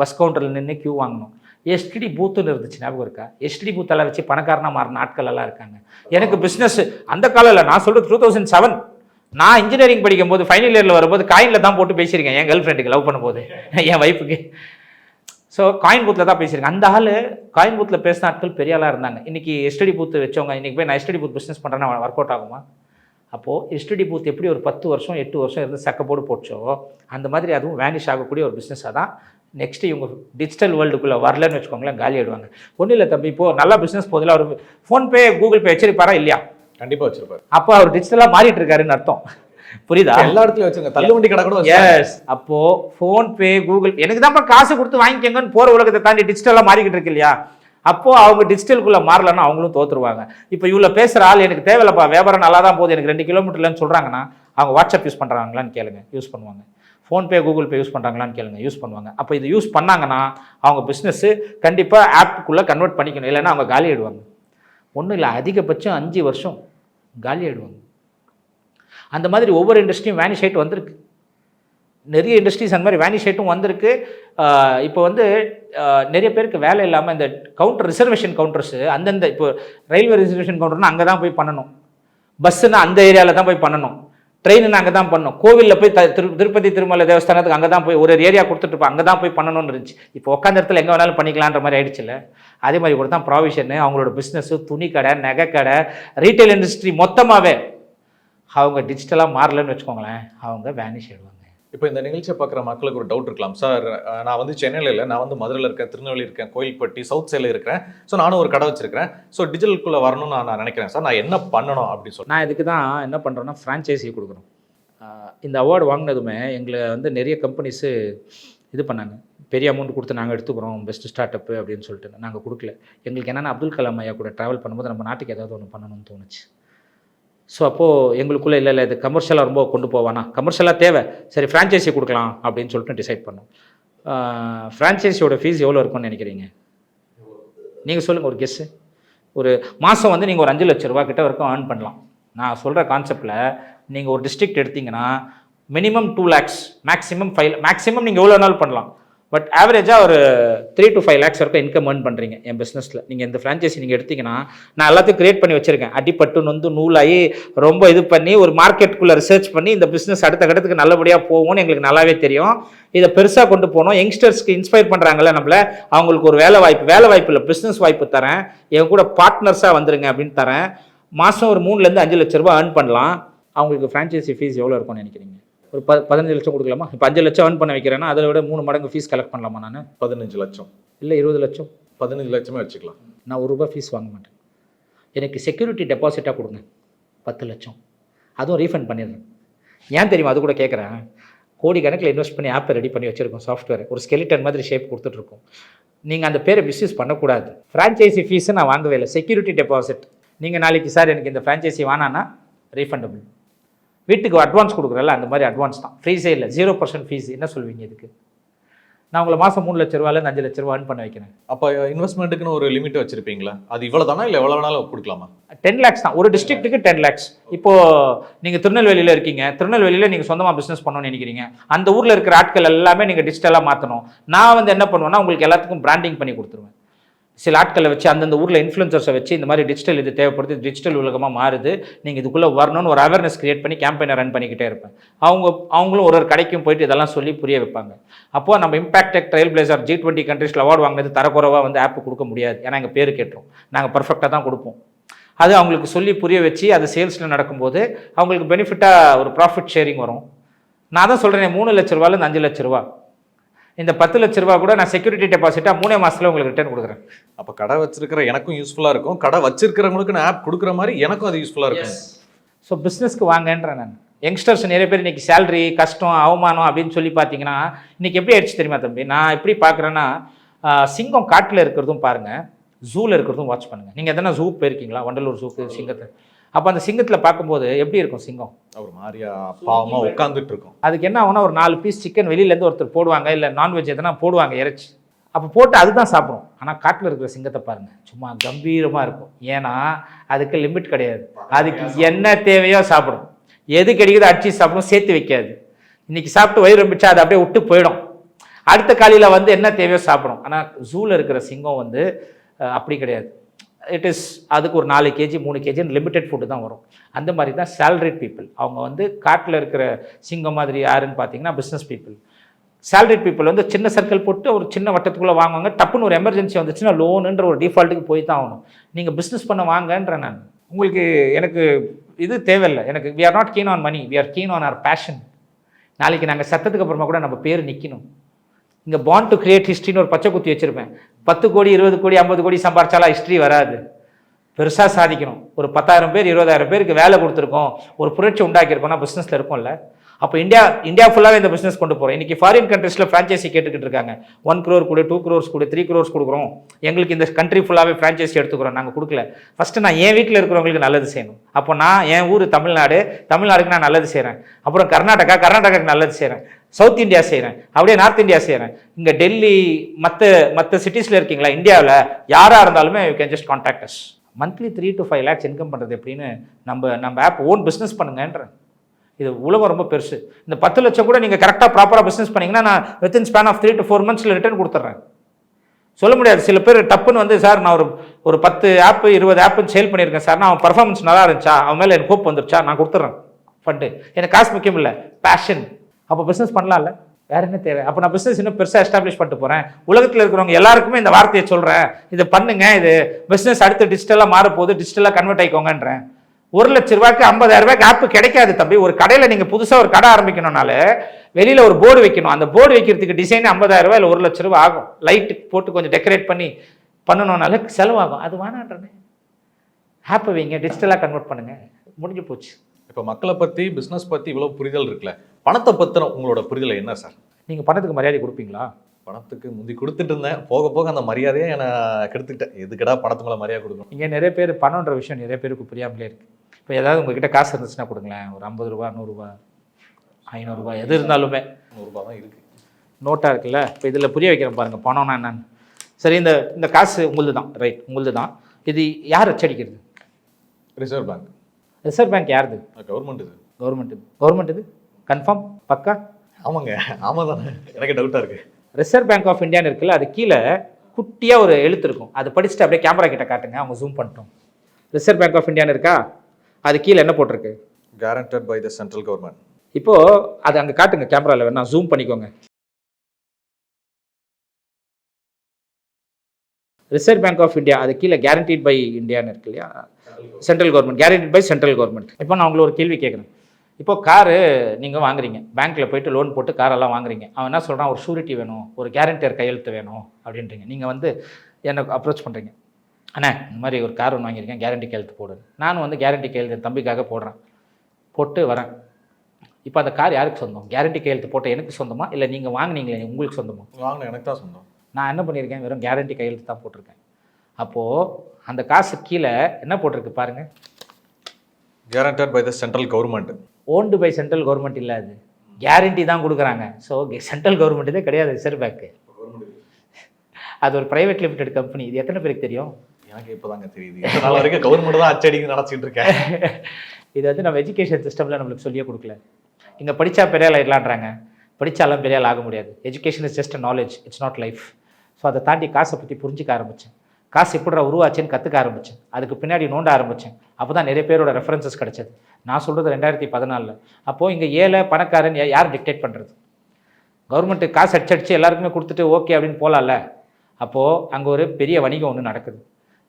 பஸ் கவுண்டரில் நின்று கியூ வாங்கணும். எஸ்டிடி பூத்துன்னு இருந்துச்சு ஞாபகம் இருக்கா? எஸ்டிடி பூத்தெல்லாம் வச்சு பணக்காரனாக மாறின ஆட்கள் எல்லாம் இருக்காங்க. எனக்கு பிஸ்னஸ் அந்த காலம் நான் சொல்கிறது டூ தௌசண்ட் செவன் நான் இன்ஜினியரிங் படிக்கும்போது ஃபைனல் இயரில் வரும்போது காயினில் தான் போட்டு பேசியிருக்கேன். என் கேர்ள் ஃப்ரெண்டுக்கு லவ் பண்ணும்போது. *laughs* என் ஒய்ஃபுக்கு ஸோ காயின் பூத்தில் தான் பேசியிருக்கேன். அந்த ஆள் காயின் பூத்தில் பேசின ஆட்கள் பெரிய ஆளாக இருந்தாங்க. இன்றைக்கி எஸ்டடி பூத்து வச்சவங்க இன்றைக்கி போய் நான் எஸ்டடி பூத் பிஸ்னஸ் பண்ணுறேன்னா ஒர்க் அவுட் ஆகுமா? அப்போது எஸ்டடி பூத் எப்படி ஒரு பத்து வருஷம் எட்டு வருஷம் இருந்து சக்கப்போடு போச்சோ அந்த மாதிரி அதுவும் வேனிஷ் ஆகக்கூடிய ஒரு பிஸ்னஸாக தான் நெக்ஸ்ட்டு இவங்க டிஜிட்டல் வேர்ல்டுக்குள்ளே வரலன்னு வச்சுக்கோங்களேன் காலி ஆயிடுவாங்க. ஒன்றும் இல்லை தம்பி இப்போது நல்லா பிஸ்னஸ் போதில் அவர் ஃபோன்பே கூகுள் பே வச்சிருப்பாரா இல்லையா? கண்டிப்பாக வச்சிருப்பாரு. அப்போ அவர் டிஜிட்டலாக மாறிட்டு இருக்காருன்னு அர்த்தம். புரியுதா? எல்லா இடத்துலயும் வச்சிருங்க. தள்ளுவண்டி கடை கூட. எஸ் அப்போ ஃபோன் பே கூகுள் எனக்கு தான்ப்பா காசு கொடுத்து வாங்கிக்கங்கன்னு போற உலகத்தை தாண்டி டிஜிட்டலாக மாறிக்கிட்டு இருக்கு இல்லையா? அப்போ அவங்க டிஜிட்டலுக்குள்ள மாறலன்னா அவங்களும் தோத்துருவாங்க. இப்போ இவ்வளோ பேசுற ஆள் எனக்கு தேவையில்லப்பா வியாபாரம் நல்லா தான் போகுது எனக்கு ரெண்டு கிலோமீட்டர்லன்னு சொல்றாங்கன்னா அவங்க வாட்ஸ்அப் யூஸ் பண்றாங்களான்னு கேளுங்க யூஸ் பண்ணுவாங்க. ஃபோன்பே கூகுள் பே யூஸ் பண்ணுறாங்களான்னு கேளுங்க. யூஸ் பண்ணுவாங்க. அப்போ இது யூஸ் பண்ணாங்கன்னா அவங்க பிஸ்னஸ்ஸு கண்டிப்பாக ஆப்புக்குள்ளே கன்வெர்ட் பண்ணிக்கணும். இல்லைன்னா அவங்க காலி ஆயிடுவாங்க ஒன்றும் இல்லை. அதிகபட்சம் அஞ்சு வருஷம் காலி ஆயிடுவாங்க அந்த மாதிரி ஒவ்வொரு இண்டஸ்ட்ரியும் வேனிஷ் ஆகிட்டு வந்திருக்கு. நிறைய இண்டஸ்ட்ரீஸ் அந்த மாதிரி வேனிஷ் ஆகிட்டும் வந்திருக்கு. இப்போ வந்து நிறைய பேருக்கு வேலை இல்லாமல் இந்த கவுண்டர் ரிசர்வேஷன் கவுண்டர்ஸு அந்தந்த இப்போ ரயில்வே ரிசர்வேஷன் கவுண்டர்னால் அங்கே தான் போய் பண்ணணும். பஸ்ஸுன்னா அந்த ஏரியாவில் தான் போய் பண்ணணும். ட்ரெயினு அங்கே தான் பண்ணணும் கோவிலில் போய் திரு திருப்பதி திருமலை தேவஸ்தானத்துக்கு அங்கே தான் போய் ஒரு ஒரு ஏரியா கொடுத்துட்டு அங்கே தான் போய் பண்ணணும்னு இருந்துச்சு. இப்போ உட்காந்த இடத்துல எங்கே வேணாலும் பண்ணிக்கலான்ற மாதிரி ஆயிடுச்சுல அதே மாதிரி கூட தான் ப்ராவிஷனு அவங்களோட பிஸ்னஸ்ஸு துணி கடை நகை கடை ரீட்டைல் இண்டஸ்ட்ரி மொத்தமாகவே அவங்க டிஜிட்டலாக மாறலன்னு வச்சுக்கோங்களேன். அவங்க வேனிஷ் ஆயிடுவாங்க. இப்போ இந்த நிகழ்ச்சியை பார்க்குற மக்களுக்கு ஒரு டவுட் இருக்கலாம். சார் நான் வந்து சென்னையில் இல்லை. நான் வந்து மதுரையில் இருக்கேன் திருநெல்வேலி இருக்கேன் கோயில்பட்டி சவுத் சைடில் இருக்கிறேன். ஸோ நானும் ஒரு கடை வச்சிருக்கிறேன். ஸோ டிஜிட்டலுக்குள்ளே வரணும்னு நான் நான் நினைக்கிறேன். சார் நான் என்ன பண்ணணும் அப்படின்னு சொல்லி நான் இதுக்கு தான் என்ன பண்ணுறேன்னா ஃப்ரான்ச்சைஸி கொடுக்குறோம். இந்த அவார்டு வாங்கினதுமே எங்களை வந்து நிறைய கம்பெனிஸு இது பண்ணாங்க. பெரிய அமௌண்ட் கொடுத்து நாங்கள் எடுத்துக்கிறோம் பெஸ்ட் ஸ்டார்ட் அப்பு அப்படின்னு சொல்லிட்டு. நாங்கள் கொடுக்கல. எங்களுக்கு என்னென்னா அப்துல் கலாம் ஐயா கூட ட்ராவல் பண்ணும்போது நம்ம நாட்டுக்கு ஏதாவது ஒன்று பண்ணணும்னு தோணுச்சு. ஸோ அப்போது எங்களுக்குள்ளே இல்லை இல்லை இது கமர்ஷியலாக ரொம்ப கொண்டு போவானா? கமர்ஷியலாக தேவை. சரி ஃப்ரான்ச்சைஸி கொடுக்கலாம் அப்படின்னு சொல்லிட்டு டிசைட் பண்ணோம். ஃப்ரான்ச்சைஸியோட ஃபீஸ் எவ்வளோ இருக்கும்னு நினைக்கிறீங்க? நீங்கள் சொல்லுங்கள் ஒரு கெஸ்ஸு ஒரு மாதம் வந்து நீங்கள் ஒரு அஞ்சு லட்ச ரூபா கிட்ட வரைக்கும் ஏர்ன் பண்ணலாம். நான் சொல்கிற கான்செப்டில் நீங்கள் ஒரு டிஸ்ட்ரிக்ட் எடுத்தீங்கன்னா minimum two lakhs maximum five maximum நீங்கள் எவ்வளோ நாள் பண்ணலாம். பட் ஆவரேஜாக ஒரு த்ரீ டு ஃபைவ் லேக்ஸ் வரைக்கும் இன்கம் ஏர்ன் பண்ணுறீங்க என் பிஸ்னஸில் நீங்கள் இந்த ஃப்ரான்ச்சைசி நீங்கள் எடுத்தீங்கன்னா நான் எல்லாத்தையும் கிரியேட் பண்ணி வச்சுருக்கேன். அடிப்பட்டு நொந்து நூலாகி ரொம்ப இது பண்ணி ஒரு மார்க்கெட்டுக்குள்ளே ரிசர்ச் பண்ணி இந்த பிஸ்னஸ் அடுத்த கட்டத்துக்கு நல்லபடியாக போகும்னு எங்களுக்கு நல்லாவே தெரியும். இதை பெருசாக கொண்டு போகணும். யங்ஸ்டர்ஸ்க்கு இன்ஸ்பயர் பண்ணுறாங்கல்ல நம்மள அவங்களுக்கு ஒரு வேலை வாய்ப்பு வேலை வாய்ப்பு இல்லை பிஸ்னஸ் வாய்ப்பு தரேன். என் கூட பார்ட்னர்ஸாக வந்துருங்க அப்படின்னு தரேன். மாதம் ஒரு மூணுலேருந்து அஞ்சு லட்ச ரூபா ஏர்ன் பண்ணலாம். அவங்களுக்கு ஃப்ரான்ச்சைசி ஃபீஸ் எவ்வளோ இருக்கும்னு நினைக்கிறீங்க? ஒரு ப பதினஞ்சு லட்சம் கொடுக்கலாமா? இப்போ அஞ்சு லட்சம் earn பண்ண வைக்கிறேன்னா அதை விட மூணு மடங்கு ஃபீஸ் கலெக்ட் பண்ணலாமா நான்? பதினஞ்சு லட்சம். இல்லை இருபது லட்சம். பதினஞ்சு லட்சமே வச்சுக்கலாம். நான் ஒரு ரூபாய் ஃபீஸ் வாங்க மாட்டேன். எனக்கு செக்யூரிட்டி டெபாசிட்டாக கொடுங்க. பத்து லட்சம். அதுவும் ரீஃபண்ட் பண்ணிடுறேன் ஏன் தெரியுமா? அது கூட கேட்குறேன் கோடி கணக்கில் இன்வெஸ்ட் பண்ணி ஆப்பை ரெடி பண்ணி வச்சுருக்கோம் சாஃப்ட்வேர் ஒரு ஸ்கெலிட்டன் மாதிரி ஷேப் கொடுத்துட்ருக்கோம். நீங்கள் அந்த பேரை மிஸ்யூஸ் பண்ணக்கூடாது. ஃப்ரான்ச்சைசி ஃபீஸை நான் வாங்கவே இல்லை. செக்யூரிட்டி டெபாசிட் நீங்கள் நாளைக்கு சார் எனக்கு இந்த ஃப்ரான்ச்சைசி வேணான்னா ரீஃபண்டபிள் வீட்டுக்கு அட்வான்ஸ் கொடுக்குறல அந்த மாதிரி அட்வான்ஸ் தான். ஃப்ரீஸே இல்லை ஜீரோ பர்சன்ட் ஃபீஸ் என்ன சொல்வீங்க இதுக்கு? நான் உங்களை மாதம் மூணு லட்ச ரூபாயிலேருந்து அஞ்சு லட்ச ரூபா பண்ண வைக்கிறேன். அப்போ இன்வெஸ்ட்மெண்ட்டுக்குன்னு ஒரு லிமிட் வச்சிருப்பீங்களா? அது இவ்வளோ தானா இல்லை எவ்வளோ வேணாலும் கொடுக்கலாமா? டென் லேக்ஸ் தான். ஒரு டிஸ்ட்ரிக்ட்டுக்கு டென் லேக்ஸ் இப்போ நீங்கள் திருநெல்வேலியில் இருக்கீங்க. திருநெல்வேலியில் நீங்கள் சொந்தமாக பிஸ்னஸ் பண்ணணும்னு நினைக்கிறீங்க. அந்த ஊரில் இருக்கிற ஆட்கள் எல்லாமே நீங்கள் டிஜிட்டலாக மாற்றணும் நான் வந்து என்ன பண்ணுவேன்னா உங்களுக்கு எல்லாத்துக்கும் பிராண்டிங் பண்ணி கொடுத்துருவேன். சில ஆட்களை வச்சு அந்தந்த ஊரில் இன்ஃப்ளூன்சர்ஸை வச்சு இந்த மாதிரி டிஜிட்டல் இது தேவைப்படுது டிஜிட்டல் உலகமாக மாறுது நீங்கள் இதுக்குள்ளே வரணும்னு ஒரு அவேர்னஸ் கிரியேட் பண்ணி கேம்பெயினை ரன் பண்ணிக்கிட்டே இருப்பேன். அவங்க அவங்களும் ஒரு ஒரு கடைக்கும் போயிட்டு இதெல்லாம் சொல்லி புரிய வைப்பாங்க. அப்போ நம்ம impact tech trailblazer G twenty கண்ட்ரீஸில் அவார்டு வாங்கினது தரக்குறவாக வந்து ஆப் கொடுக்க முடியாது. ஏன்னா எங்கள் பேர் கேட்டுரும். நாங்கள் பர்ஃபெக்டாக தான் கொடுப்போம். அது அவங்களுக்கு சொல்லி புரிய வச்சு அது சேல்ஸில் நடக்கும்போது அவங்களுக்கு பெனிஃபிட்டாக ஒரு ப்ராஃபிட் ஷேரிங் வரும். நான் தான் சொல்கிறேன் மூணு லட்ச ரூபாலேருந்து அஞ்சு லட்ச ரூபா. இந்த பத்து லட்ச ரூபா கூட நான் செக்யூரிட்டி டெபாசிட்டாக மூணே மாதத்தில் உங்களுக்கு ரிட்டர்ன் கொடுக்குறேன். அப்போ கடை வச்சிருக்கிற எனக்கும் யூஸ்ஃபுல்லாக இருக்கும். கடை வச்சிருக்கிறவங்களுக்கு நான் ஆப் கொடுக்குற மாதிரி எனக்கும் அது யூஸ்ஃபுல்லாக இருக்கும். ஸோ பிஸ்னஸ்க்கு வாங்கன்றேன் நான். யங்ஸ்டர்ஸ் நிறைய பேர் இன்னைக்கு சேலரி கஷ்டம் அவமானம் அப்படின்னு சொல்லி பார்த்தீங்கன்னா இன்னைக்கு எப்படி ஆயிடுச்சு தெரியுமா தம்பி? நான் எப்படி பார்க்குறேன்னா சிங்கம் காட்டில் இருக்கிறதும் பாருங்கள் ஜூவில் இருக்கிறதும் வாட்ச் பண்ணுங்கள் நீங்கள் எதனா ஜூ போயிருக்கீங்களா? வண்டலூர் ஜூக்கு சிங்கத்தை? அப்போ அந்த சிங்கத்தில் பார்க்கும்போது எப்படி இருக்கும் சிங்கம்? ஒரு மாதிரியா பாவமாக உட்காந்துட்டு இருக்கும் அதுக்கு என்ன ஆகும்னா ஒரு நாலு பீஸ் சிக்கன் வெளியிலேருந்து ஒருத்தர் போடுவாங்க இல்லை நான்வெஜ் எதனா போடுவாங்க இறைச்சி. அப்போ போட்டு அதுதான் சாப்பிடும். ஆனால் காட்டில் இருக்கிற சிங்கத்தை பாருங்கள் சும்மா கம்பீரமாக இருக்கும். ஏன்னா அதுக்கு லிமிட் கிடையாது. அதுக்கு என்ன தேவையோ சாப்பிடும். எது கிடைக்குதோ அடிச்சு சாப்பிடும் சேர்த்து வைக்காது. இன்னைக்கு சாப்பிட்டு வயிறு ரொம்பிச்சா அது அப்படியே விட்டு போயிடும். அடுத்த காலையில் வந்து என்ன தேவையோ சாப்பிடும். ஆனால் ஜூவில் இருக்கிற சிங்கம் வந்து அப்படி கிடையாது. இட் இஸ் அதுக்கு ஒரு நாலு கேஜி மூணு கேஜின்னு லிமிடெட் ஃபுட்டு தான் வரும். அந்த மாதிரி தான் சேலரிட் பீப்புள் அவங்க வந்து காட்டில் இருக்கிற சிங்கம் மாதிரி யாருன்னு பார்த்தீங்கன்னா பிஸ்னஸ் பீப்புள் சேலரிட் பீப்புள் வந்து சின்ன சர்க்கிள் போட்டு ஒரு சின்ன வட்டத்துக்குள்ளே வாங்குவாங்க. டப்புன்னு ஒரு எமர்ஜென்சி வந்துச்சுன்னா லோனுன்ற ஒரு டிஃபால்ட்டுக்கு போய் தான் ஆகணும். நீங்கள் பிஸ்னஸ் பண்ண வாங்கன்றேன் நான். உங்களுக்கு எனக்கு இது தேவையில்லை. எனக்கு we are not keen on money we are keen on our passion நாளைக்கு நாங்கள் சத்தத்துக்கு அப்புறமா கூட நம்ம பேர் நிற்கணும் இங்கே பாண்ட் டு கிரியேட் ஹிஸ்ட்ரின்னு ஒரு பச்சை குத்தி வச்சுருப்பேன். பத்து கோடி இருபது கோடி ஐம்பது கோடி சம்பாரிச்சாலாம் ஹிஸ்ட்ரி வராது. பெருசாக சாதிக்கணும். ஒரு பத்தாயிரம் பேர் இருபதாயிரம் பேருக்கு வேலை கொடுத்துருக்கோம். ஒரு புரட்சி உண்டாக்கியிருக்கோம்னா பிஸ்னஸில் இருக்கும்ல. அப்போ இந்தியா இந்தியா ஃபுல்லாகவே இந்த பிஸ்னஸ் கொண்டு போகிறோம் இன்றைக்கி ஃபாரின் கண்ட்ரீஸில் ஃப்ரான்ச்சைசி கேட்டுக்கிட்டு இருக்காங்க. ஒன் க்ரோர் கொடு டூ க்ரோர்ஸ் கொடு த்ரீ க்ரோர்ஸ் கொடுக்குறோம். எங்களுக்கு இந்த கண்ட்ரி ஃபுல்லாகவே ஃப்ரான்ச்சைசி எடுத்துக்கிறோம். நாங்கள் கொடுக்கல. ஃபஸ்ட்டு நான் என் வீட்டில் இருக்கிறவங்களுக்கு நல்லது செய்யணும். அப்போ நான் என் ஊர் தமிழ்நாடு தமிழ்நாடுக்கு நான் நல்லது செய்கிறேன் அப்புறம் கர்நாடகா கர்நாடகாவுக்கு நல்லது செய்கிறேன் சவுத் இந்தியா செய்கிறேன் அப்படியே நார்த் இந்தியா செய்கிறேன் இங்கே டெல்லி மற்ற மற்ற சிட்டிஸில் இருக்கீங்களா இந்தியாவில் யாராக இருந்தாலுமே you can just contact us monthly three to five lakhs income பண்ணுறது எப்படின்னு நம்ம நம்ம ஆப் ஓன் பிஸ்னஸ் பண்ணுங்கன்றேன். இது உலகம் ரொம்ப பெருசு. இந்த பத்து லட்சம் கூட நீங்கள் கரெக்டாக ப்ராப்பராக பிஸ்னஸ் பண்ணீங்கன்னா நான் within span of three to four மந்த்ஸில் return கொடுத்துட்றேன். சொல்ல முடியாது. சில பேர் டப்புன்னு வந்து சார் நான் ஒரு ஒரு பத்து ஆப்பு இருபது ஆப்புன்னு சேல் பண்ணியிருக்கேன் சார். நான் அவன் பர்ஃபார்மன்ஸ் நல்லா இருந்துச்சா? அவன் மேலே எனக்கு ஹோப் வந்துருச்சா? நான் கொடுத்துட்றேன். ஃபண்டு எனக்கு காசு முக்கியம் இல்லை. பேஷன் அப்போ பிஸ்னஸ் பண்ணலாம்ல. வேற என்ன தேவை? அப்போ நான் பிஸ்னஸ் இன்னும் பெருசாக எஸ்டாப்ளிஷ் பண்ணிட்டு போகிறேன் உலகத்தில் இருக்கிறவங்க எல்லாருக்குமே இந்த வார்த்தையை சொல்கிறேன் இது பண்ணுங்க இது பிஸ்னஸ் அடுத்து டிஜிட்டலாக மாறப்போகுது டிஜிட்டலாக கன்வெர்ட் ஆகிக்கோங்கன்றேன் ஒரு லட்ச ரூபாய்க்கு ஐம்பதாயிரம் ரூபாய்க்கு ஆப்பு கிடைக்காது தம்பி. ஒரு கடையில் நீங்கள் புதுசாக ஒரு கடை ஆரம்பிக்கணும்னால வெளியில் ஒரு போர்டு வைக்கணும். அந்த போர்டு வைக்கிறதுக்கு டிசைன் ஐம்பதாயிரம் ரூபாய் இல்லை ஒரு லட்ச ரூபா ஆகும். லைட்டு போட்டு கொஞ்சம் டெக்கரேட் பண்ணி பண்ணணும்னால செலவாகும். அது வேணான்றனே. ஆப்பை வைங்க டிஜிட்டலாக கன்வெர்ட் பண்ணுங்கள் முடிஞ்சு போச்சு. இப்போ மக்களை பற்றி பிஸ்னஸ் பற்றி இவ்வளோ புரிதல் இருக்குல்ல. பணத்தை பத்தின உங்களோட புரிதல் என்ன சார்? நீங்கள் பணத்துக்கு மரியாதை கொடுப்பீங்களா? பணத்துக்கு முந்தி கொடுத்துட்டு இருந்தேன். போக போக அந்த மரியாதையை என்னை கெடுத்துக்கிட்டேன். எதுக்கடா பணத்து மேல மரியாதை கொடுக்கணும்? இங்கே நிறைய பேர் பணம்ன்ற விஷயம் நிறைய பேருக்கு புரியாமலே இருக்கு. இப்போ ஏதாவது உங்ககிட்ட காசு இருந்துச்சுன்னா கொடுங்களேன். ஒரு ஐம்பது ரூபா நூறுரூவா ஐநூறுரூவா எது இருந்தாலுமே. நூறுரூபா தான் இருக்கு. நோட்டாக இருக்குல்ல? இப்போ இதில் புரிய வைக்கிறேன் பாருங்கள் பணம்னா என்னன்னு. சரி இந்த இந்த காசு உங்களுது தான். ரைட் உங்களுது தான். இது யார் அச்சடிக்கிறது? ரிசர்வ் பேங்க் ரிசர்வ் பேங்க் யாருது? கவர்மெண்ட் இது. கவர்மெண்ட் இது. கவர்மெண்ட் இது? கன்ஃபார்ம் பக்கா? ஆமாங்க. ஆமா தானே எனக்கு டவுட்டா இருக்கு. ரிசர்வ் பேங்க் ஆஃப் இந்தியான்னு இருக்குல்ல அது கீழே குட்டியாக ஒரு எழுத்து இருக்கும். அதை படிச்சுட்டு அப்படியே கேமரா கிட்ட காட்டுங்க அவங்க ஜூம் பண்ணிட்டோம். ரிசர்வ் பேங்க் ஆஃப் இந்தியான்னு இருக்கா? அது கீழே என்ன போட்டிருக்கு? Guaranteed by the central government இப்போது அது அங்கே காட்டுங்க கேமராவில் வேணா ஜூம் பண்ணிக்கோங்க. ரிசர்வ் பேங்க் ஆஃப் இந்தியா அது கீழே கேரண்டீட் பை இந்தியான்னு இருக்கு இல்லையா? Central government guaranteed by central government இப்போ நான் உங்களை ஒரு கேள்வி கேட்குறேன். இப்போ காரு நீங்கள் வாங்குறீங்க. பேங்க்கில் போயிட்டு லோன் போட்டு காரெல்லாம் வாங்குறீங்க. அவன் என்ன சொல்கிறான் ஒரு ஷூரிட்டி வேணும். ஒரு கேரண்டியர் கையெழுத்து வேணும். அப்படின்றீங்க. நீங்கள் வந்து எனக்கு அப்ரோச் பண்ணுறீங்க அண்ணா இந்த மாதிரி ஒரு கார் ஒன்று வாங்கியிருக்கேன். கேரண்டி கையெழுத்து போடு. நானும் வந்து கேரண்டி கையெழுத்து தம்பிக்காக போடுறேன். போட்டு வரேன். இப்போ அந்த கார் யாருக்கு சொந்தம்? கேரண்டி கையெழுத்து போட்ட எனக்கு சொந்தமா? இல்லை நீங்கள் வாங்குனீங்களே உங்களுக்கு சொந்தமா? வாங்கின எனக்கு தான் சொந்தம். நான் என்ன பண்ணியிருக்கேன்? வெறும் கேரண்டி கையெழுத்து தான் போட்டிருக்கேன். அப்போது அந்த காசு கீழே என்ன போட்டிருக்கு பாருங்கள் guaranteed by the central government owned by central government இல்லை அது. கேரண்டி தான் கொடுக்குறாங்க. ஸோ சென்ட்ரல் கவர்மெண்ட் இதே கிடையாது ரிசர்வ் பேங்க்கு அது ஒரு ப்ரைவேட் லிமிடெட் கம்பெனி இது எத்தனை பேருக்கு தெரியும்? எனக்கு இப்போதாங்க தெரியுது. நாள் வரைக்கும் கவர்மெண்ட் தான் அச்சடிக்கு நினச்சிட்டு இருக்கேன். *laughs* இது வந்து நம்ம எஜுகேஷன் சிஸ்டமில் நம்மளுக்கு சொல்லியே கொடுக்கல. இங்கே படித்தா பெரிய ஆள் ஆயிடலான்றாங்க. படித்தாலும் பெரிய ஆள் ஆக முடியாது. Education is just knowledge it's not life so அதை தாண்டி காசை பற்றி புரிஞ்சிக்க ஆரம்பித்தேன் காசு எப்படிடா உருவாச்சுன்னு கற்றுக்க ஆரம்பித்தேன் அதுக்கு பின்னாடி நோண்ட ஆரம்பித்தேன் அப்போ தான் நிறைய பேரோட ரெஃபரன்சஸ் கிடைச்சது. நான் சொல்கிறது ரெண்டாயிரத்தி பதினாலில். அப்போது இங்கே ஏழை பணக்காரன் யார் டிக்டேட் பண்ணுறது கவர்மெண்ட்டு காசு அடிச்சடிச்சு எல்லாருக்குமே கொடுத்துட்டு ஓகே அப்படின்னு போகலாம்ல அப்போது அங்கே ஒரு பெரிய வணிகம் ஒன்று நடக்குது.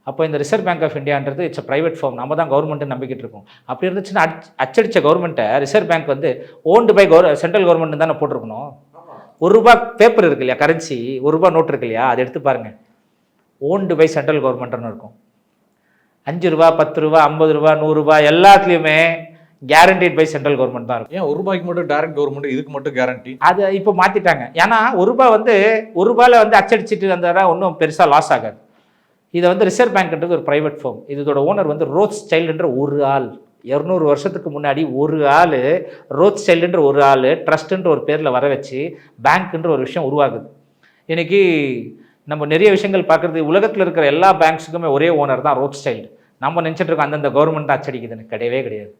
அப்போ இந்த ரிசர்வ் பேங்க் ஆஃப் இந்தியான்றது இட்ஸ் ப்ரைவேட் ஃபார்ம் நம்ம தான் கவர்மெண்ட்டு நம்பிக்கிட்டு இருக்கோம். அப்படி இருந்துச்சுன்னா அடிச் அச்சடித்த கவர்மெண்ட்டை ரிசர்வ் பேங்க் வந்து owned by gov central government தானே போட்டிருக்கணும்? ஒரு ரூபா பேப்பர் இருக்கு இல்லையா கரன்சி ஒரு ரூபா நோட் இருக்கு இல்லையா அதை எடுத்து பாருங்க. ஓன்டு பை சென்ட்ரல் கவர்மெண்ட்னு இருக்கும். அஞ்சு ரூபா பத்து ரூபா ஐம்பது ரூபா நூறுரூபா எல்லாத்துலேயுமே கேரண்டீட் பை சென்ட்ரல் கவர்மெண்ட் தான் இருக்கும். ஏன் ஒரு ரூபாய்க்கு மட்டும் டைரக்ட் கவர்மெண்ட் இதுக்கு மட்டும் கேரண்டி அது இப்போ மாற்றிட்டாங்க ஏன்னா ஒரு ரூபா வந்து ஒரு ரூபாயில் வந்து அச்சடிச்சிட்டு வந்தால் ஒன்றும் பெருசாக லாஸ் ஆகாது. இதை வந்து ரிசர்வ் பேங்க்ன்றது ஒரு ப்ரைவேட் ஃபார்ம் இதோட ஓனர் வந்து ரோட்ஸ் சைல்டுன்ற ஒரு ஆள். இரநூறு வருஷத்துக்கு முன்னாடி ஒரு ஆள் ரோட்ஸ் சைல்டுன்ற ஒரு ஆள் ட்ரஸ்ட்டுன்ற ஒரு பேரில் வர வச்சு பேங்க்குன்ற ஒரு விஷயம் உருவாகுது. இன்னைக்கு நம்ம நிறைய விஷயங்கள் பார்க்குறது உலகத்தில் இருக்கிற எல்லா பேங்க்ஸுக்குமே ஒரே ஓனர் தான் ரோட் ஸ்டைல்டு நம்ம நினச்சிட்டு இருக்கோம் அந்தந்த கவர்மெண்ட் தான் அச்சடிக்குதுன்னு. கிடையவே கிடையாது.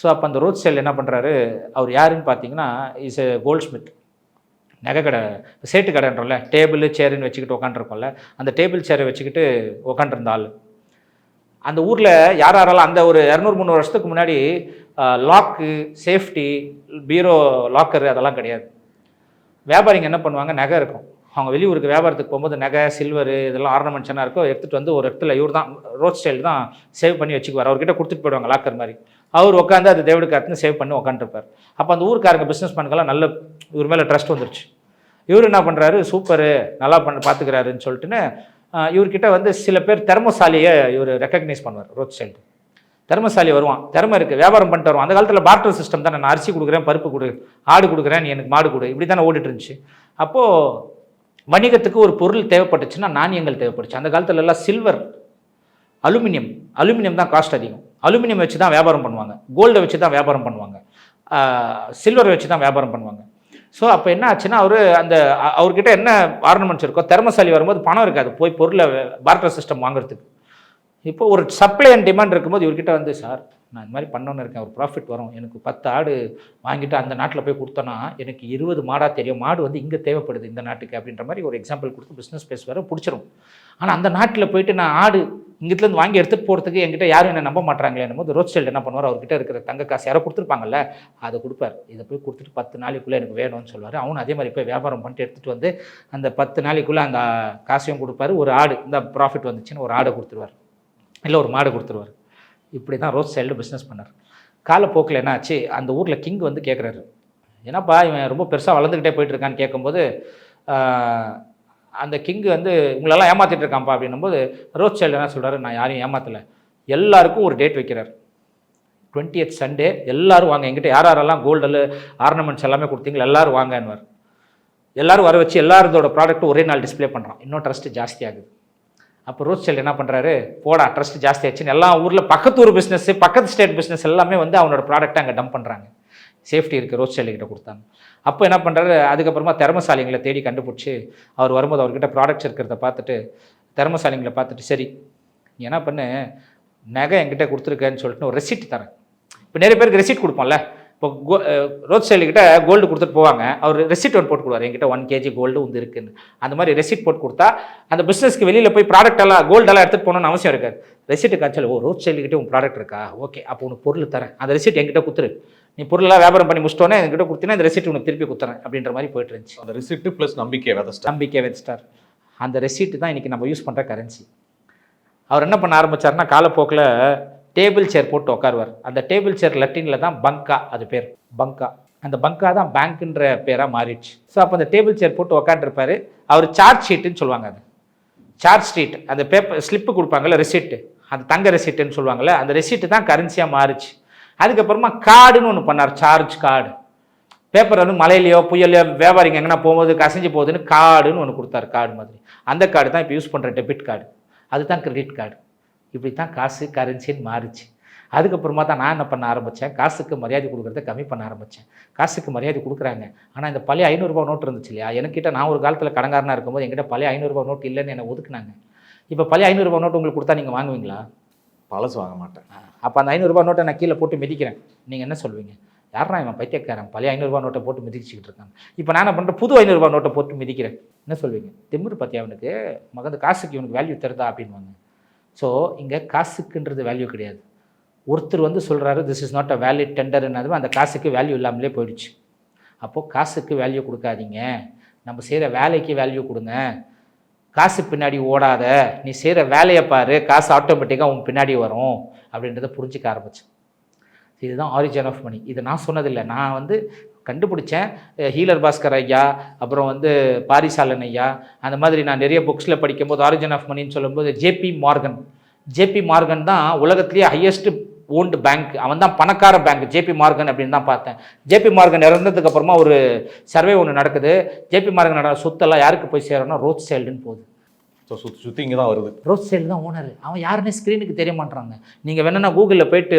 ஸோ அப்போ அந்த ரோட் ஸ்டைல் என்ன பண்ணுறாரு அவர் யாருன்னு பார்த்தீங்கன்னா இஸ் எ கோல்ட் ஸ்மித் நகை கடை சேட்டு கடைன்றோம்ல டேபிள் சேருன்னு வச்சுக்கிட்டு உக்காண்டிருக்கோம்ல அந்த டேபிள் சேரை வச்சுக்கிட்டு உட்காந்துருந்த ஆள் அந்த ஊரில் யார் யாரெல்லாம் அந்த ஒரு இரநூறு முந்நூறு வருஷத்துக்கு முன்னாடி லாக்கு சேஃப்டி பீரோ லாக்கரு அதெல்லாம் கிடையாது. வியாபாரிங்க என்ன பண்ணுவாங்க? நகை இருக்கும். அவங்க வெளியூருக்கு வியாபாரத்துக்கு போகும்போது நகை சில்வரு இதெல்லாம் ஆர்னமெண்ட்ஸாக இருக்கோ எடுத்துகிட்டு வந்து ஒரு இடத்துல இவர் தான் ரோட் ஸ்டைல் தான் சேவ் பண்ணி வச்சுக்குவார். அவர்கிட்ட கொடுத்துட்டு போயிடுவாங்க லாக்கர் மாதிரி. அவர் உட்காந்து அது தேவடு காத்துன்னு சேவ் பண்ணி உட்காந்துருப்பார் அப்போ அந்த ஊருக்காரங்க பிஸ்னஸ் பண்ணலாம் நல்ல இவர் மேலே ட்ரஸ்ட் வந்துருச்சு. இவர் என்ன பண்ணுறாரு சூப்பரு நல்லா பண்ண பார்த்துக்கிறாருன்னு சொல்லிட்டுன்னு இவர்கிட்ட வந்து சில பேர் திறமசாலியை இவர் ரெக்கக்னைஸ் பண்ணுவார் ரோட் சைல்டு தர்மசாலி வருவான். திறமை இருக்குது வியாபாரம் பண்ணிட்டு வருவான். அந்த காலத்தில் பார்ட்டர் சிஸ்டம் தான் நான் அரிசி கொடுக்குறேன் பருப்பு கொடு ஆடு கொடுக்குறேன் நீ எனக்கு மாடு கொடு. இப்படி தானே ஓடிட்டு இருந்துச்சு. அப்போது வணிகத்துக்கு ஒரு பொருள் தேவைப்பட்டுச்சுன்னா நாணயங்கள் தேவைப்பட்டுச்சு. அந்த காலத்துல எல்லாம் சில்வர் அலுமினியம் அலுமினியம் தான் காஸ்ட் அதிகம். அலுமினியம் வச்சு தான் வியாபாரம் பண்ணுவாங்க. கோல்டை வச்சு தான் வியாபாரம் பண்ணுவாங்க. சில்வர் வச்சு தான் வியாபாரம் பண்ணுவாங்க. ஸோ அப்போ என்ன ஆச்சுன்னா அவர் அந்த அவர்கிட்ட என்ன ஆர்னமெண்ட்ஸ் இருக்கோ திறமசாலி வரும்போது பணம் இருக்காது. போய் பொருளை பார்ட்டர் சிஸ்டம் வாங்குறதுக்கு. இப்போ ஒரு சப்ளை அண்ட் டிமாண்ட் இருக்கும்போது இவர்கிட்ட வந்து சார் நான் இந்த மாதிரி பண்ணோன்னு இருக்கேன் ஒரு ப்ராஃபிட் வரும். எனக்கு பத்து ஆடு வாங்கிட்டு அந்த நாட்டில் போய் கொடுத்தோன்னா எனக்கு இருபது மாடாக தெரியும். மாடு வந்து இங்கே தேவைப்படுது இந்த நாட்டுக்கு அப்படின்ற மாதிரி ஒரு எக்ஸாம்பிள் கொடுத்து பிஸ்னஸ் பேசுவார் பிடிச்சிரும். ஆனால் அந்த நாட்டில் போயிட்டு நான் ஆடு இங்கிட்டேருந்து வாங்கி எடுத்துகிட்டு போகிறதுக்கு என்கிட்ட யாரும் என்ன நம்ப மாட்டாங்களே போது ரோட் சைல்டு என்ன பண்ணுவார்? அவர்கிட்ட இருக்கிற தங்க காசு யாரோ கொடுத்துருப்பாங்கல்ல அதை கொடுப்பார். இதை போய் கொடுத்துட்டு பத்து நாளைக்குள்ளே எனக்கு வேணும்னு சொல்லுவார். அவனும் அதே மாதிரி போய் வியாபாரம் பண்ணிட்டு எடுத்துகிட்டு வந்து அந்த பத்து நாளைக்குள்ளே அந்த காசையும் கொடுப்பாரு. ஒரு ஆடு இந்த ப்ராஃபிட் வந்துச்சுன்னு ஒரு ஆடை கொடுத்துருவார். இல்லை ஒரு மாடு கொடுத்துருவார். இப்படி தான் ரோஸ் சைல்டு பிஸ்னஸ் பண்ணார். காலப்போக்கில் என்ன ஆச்சு அந்த ஊரில் கிங் வந்து கேட்குறாரு ஏன்னாப்பா இவன் ரொம்ப பெருசாக வளர்ந்துக்கிட்டே போயிட்டு இருக்கான்னு கேட்கும்போது அந்த கிங்கு வந்து உங்களெல்லாம் ஏமாத்திட்டு இருக்கான்ப்பா அப்படின்னும்போது ரோஸ் சைல்டு என்ன சொல்கிறாரு நான் யாரையும் ஏமாற்றலை எல்லாருக்கும் ஒரு டேட் வைக்கிறார். 20th சண்டே எல்லோரும் வாங்க எங்கிட்ட யார் யாரெல்லாம் கோல்டில் ஆர்னமெண்ட்ஸ் எல்லாமே கொடுத்தீங்களா எல்லோரும் வாங்கன்னுவார். எல்லாரும் வர வச்சு எல்லாரதோட ப்ராடக்ட்டும் ஒரே நாள் டிஸ்ப்ளே பண்ணுறான் இன்னும் ட்ரஸ்ட் ஜாஸ்தி ஆகுது. அப்போ ரோட் என்ன பண்ணுறாரு போடா ட்ரஸ்ட் ஜாஸ்தி ஆச்சுன்னு எல்லா ஊரில் பக்கத்து ஊர் பிஸ்னஸ் பக்கத்து ஸ்டேட் பிஸ்னஸ் எல்லாமே வந்து அவனோட ப்ராடக்ட்டை அங்கே டம்ப் பண்ணுறாங்க சேஃப்டி இருக்குது ரோட் சைல்டு கிட்ட கொடுத்தாங்க. அப்போ என்ன பண்ணுறாரு அதுக்கப்புறமா திறமசாலிங்களை தேடி கண்டுபிடிச்சி அவர் வரும்போது அவர்கிட்ட ப்ராடக்ட்ஸ் இருக்கிறத பார்த்துட்டு திறமசாலிங்களை பார்த்துட்டு சரி நீ என்ன பண்ணு? நகை என்கிட்ட கொடுத்துருக்கேன்னு சொல்லிட்டு ஒரு ரெசிப்ட் தரேன். இப்போ நிறைய பேருக்கு ரெசிப்ட் கொடுப்போம்ல. இப்போ கோ ரோட் சைடு கிட்ட கோல்டு கொடுத்துட்டு போவாங்க. அவர் ரெசிப்ட் ஒன்று போட்டு கொடுவார் என்கிட்ட ஒன் கேஜி கோல்டு வந்து இருக்குன்னு. அந்த மாதிரி ரெசிப்ட் போட்டு கொடுத்தா அந்த பிஸ்னஸ்க்கு வெளியில் போய் ப்ராடக்ட் எல்லாம் கோல்டெல்லாம் எடுத்துகிட்டு போகணும்னு அவசியம் இருக்காது. ரெசிப்ட் காய்ச்சல் ஓ ரோட் சைடு கிட்டே உன் ப்ராடக்ட் இருக்கா? ஓகே அப்போ உனக்கு பொருள் தரேன். அந்த ரெசிப்ட் என்கிட்ட கொடுத்துரு நீ பொருளெல்லாம் வியாபாரம் பண்ணி முடிச்சிட்டோன்னே என்கிட்ட கொடுத்தீங்கன்னா இந்த ரெசிப்ட் உனக்கு திருப்பி கொடுத்துறேன் அப்படின்ற மாதிரி போயிட்டு இருந்துச்சு. அந்த ரிசிப்ட் ப்ளஸ் நம்பிக்கை விதஸ்டா நம்பிக்கை வெஸ்டார் அந்த ரெசிப்ட் தான் இன்றைக்கி நம்ம யூஸ் பண்ணுற கரன்சி அவர் என்ன பண்ண ஆரம்பிச்சாருன்னா காலப்போக்கில் டேபிள் சேர் போட்டு உட்காருவார் அந்த டேபிள் சேர் லட்டினில் தான் பங்கா அது பேர். பங்கா. அந்த பங்கா தான் பேங்க்குன்ற பேராக மாறிடுச்சு. ஸோ அப்போ அந்த டேபிள் சேர் போட்டு உட்காந்துருப்பாரு அவர் சார்ஜ் ஷீட்டுன்னு சொல்லுவாங்க அது. சார்ஜ் ஷீட் அந்த பேப்பர் ஸ்லிப்பு கொடுப்பாங்கல்ல ரிசிப்ட்டு அந்த தங்க ரெசிப்ட்டுன்னு சொல்லுவாங்கள்ல அந்த ரெசிப்ட்டு தான் கரன்சியாக மாறிச்சு. அதுக்கப்புறமா கார்டுன்னு ஒன்று பண்ணார் சார்ஜ் கார்டு பேப்பர் வந்து மலையிலையோ புயலையோ வியாபாரிங்க எங்கன்னா போகும்போது கசஞ்சு போகுதுன்னு கார்டுன்னு ஒன்று கொடுத்தாரு கார்டு மாதிரி. அந்த கார்டு தான் இப்போ யூஸ் பண்ணுற டெபிட் கார்டு அதுதான் கிரெடிட் கார்டு இப்படி தான் காசு கரன்சின்னு மாறுச்சு. அதுக்கப்புறமா தான் நான் என்ன பண்ண ஆரம்பித்தேன் காசுக்கு மரியாதை கொடுக்குறத கம்மி பண்ண ஆரம்பித்தேன் காசுக்கு மரியாதை கொடுக்குறாங்க. ஆனால் இந்த பழைய ஐநூறுரூபா நோட்டு இருந்துச்சு இல்லையா? என்கிட்ட நான் ஒரு காலத்தில் கடங்காரனா இருக்கும்போது என்கிட்ட பழைய ஐநூறுரூபா நோட்டு இல்லைன்னு என்னை ஒதுக்குனாங்க. இப்போ பழைய ஐநூறுரூபா நோட்டு உங்களுக்கு கொடுத்தா நீங்கள் வாங்குவீங்களா? பழசு வாங்க மாட்டேன். அப்போ அந்த ஐநூறுரூபா நோட்டை நான் கீழே போட்டு மிதிக்கிறேன். நீங்கள் என்ன சொல்வீங்க? யாரா இவன் பைத்தியக்காரன்? பழைய ஐநூறுரூவா நோட்டை போட்டு மிதிச்சுக்கிட்டு இருக்காங்க இப்போ நான் என்ன பண்ணுறேன் புது ஐநூறுரூவா நோட்டை போட்டு மிதிக்கிறேன். என்ன சொல்வீங்க? திமிரு பற்றி அவனுக்கு? மகந்த காசுக்கு இவனுக்கு வேல்யூ தருதா அப்படின்வாங்க ஸோ இங்கே காசுக்குன்றது வேல்யூ கிடையாது. ஒருத்தர் வந்து சொல்கிறாரு this is not a valid டெண்டர்னதும் அந்த காசுக்கு வேல்யூ இல்லாமலே போயிடுச்சு. அப்போது காசுக்கு வேல்யூ கொடுக்காதீங்க. நம்ம செய்கிற வேலைக்கு வேல்யூ கொடுங்க. காசு பின்னாடி ஓடாத. நீ செய்கிற வேலையை பாரு. காசு ஆட்டோமேட்டிக்காக உன் பின்னாடி வரும் அப்படின்றத புரிஞ்சிக்க ஆரம்பிச்சு இதுதான் ஆரிஜின் ஆஃப் மணி இது நான் சொன்னதில்லை. நான் வந்து கண்டுபிடிச்சேன். ஹீலர் பாஸ்கர் ஐயா அப்புறம் வந்து பாரிசாலன் ஐயா அந்த மாதிரி நான் நிறைய புக்ஸில் படிக்கும்போது ஆரிஜின் ஆஃப் மணின்னு சொல்லும்போது ஜேபி மார்கன் ஜேபி மார்கன் தான் உலகத்திலேயே ஹையஸ்ட் ஓன்டு பேங்க் அவன் தான் பணக்கார பேங்க் ஜேபி மார்கன் அப்படின்னு தான் பார்த்தேன். ஜேபி மார்கன் இறந்ததுக்கு அப்புறமா ஒரு சர்வே ஒன்று நடக்குது. ஜேபி மார்கனோட சொத்தெல்லாம் யாருக்கு போய் சேரணும்னா ரோட் சைல்டுன்னு போகுது. ஸோ சுற்றி சுற்றி இங்கே தான் வருது. ரோட் ஸ்டைல் தான் ஓனர் அவன் யாருன்னே ஸ்க்ரீனுக்கு தெரிய மாட்டாங்க நீங்கள் வேணும்னா கூகுளில் போயிட்டு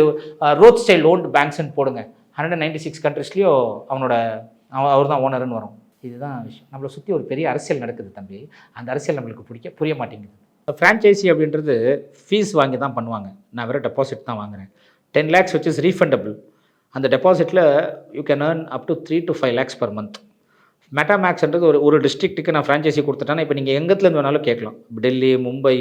ரோட் ஸ்டைல் ஓன்டு பேங்க்ஸ்னு போடுங்க. ஹண்ட்ரட் நைன்டி சிக்ஸ் கண்ட்ரிஸ்லேயோ அவனோட அவன் அவர் தான் ஓனர்னு வரும். இதுதான் விஷயம். நம்மளை சுற்றி ஒரு பெரிய அரசியல் நடக்குது தம்பி. அந்த அரசியல் நம்மளுக்கு பிடிக்க புரிய மாட்டேங்குது. ஃப்ரான்ச்சைசி அப்படின்றது ஃபீஸ் வாங்கி தான் பண்ணுவாங்க. நான் வெறும் டெபாசிட் தான் வாங்குறேன். டென் லேக்ஸ் வச்சு ரீஃபண்டபிள் அந்த டெபாசிட்டில் you can earn up to three to five lakhs per month மெட்டாமேக்ஸ்ன்றது ஒரு ஒரு டிஸ்ட்ரிக்ட்டுக்கு நான் ஃப்ரான்ச்சைசி கொடுத்துட்டேன்னா இப்போ நீங்கள் எங்கத்துலேருந்து வேணாலும் கேட்கலாம். டெல்லி மும்பை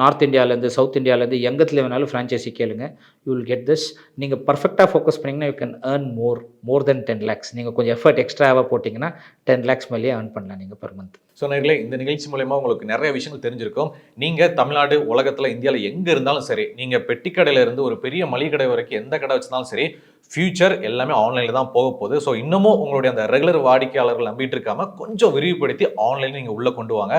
நார்த் இந்தியாவிலேருந்து சவுத் இந்தியாவிலேருந்து எங்கத்துல வேணாலும் ஃப்ரான்ச்சைசி கேளுங்க. யூ வில் கெட் திஸ் நீங்கள் பர்ஃபெக்டாக ஃபோக்கஸ் பண்ணிங்கன்னா you can earn more more then ten lakhs நீங்கள் கொஞ்சம் எஃபர்ட் எக்ஸ்ட்ராவாக போட்டிங்கன்னா டென் லேக்ஸ் மேலேயே ஏர்ன் பண்ணலாம் நீங்கள் பர் மந்த் ஸோ நேரில் இந்த நிகழ்ச்சி மூலயமா உங்களுக்கு நிறைய விஷயங்கள் தெரிஞ்சிருக்கும். நீங்கள் தமிழ்நாடு உலகத்தில் இந்தியாவில் எங்கே இருந்தாலும் சரி நீங்கள் பெட்டி கடையிலேருந்து ஒரு பெரிய மளிகை கடை வரைக்கும் எந்த கடை வச்சிருந்தாலும் சரி ஃபியூச்சர் எல்லாமே ஆன்லைனில் தான் போக போகுது. ஸோ இன்னமும் உங்களுடைய அந்த ரெகுலர் வாடிக்கையாளர்கள் நம்பிட்டு இருக்காமல் கொஞ்சம் விரிவுபடுத்தி ஆன்லைனில் நீங்கள் உள்ளே கொண்டு வாங்க.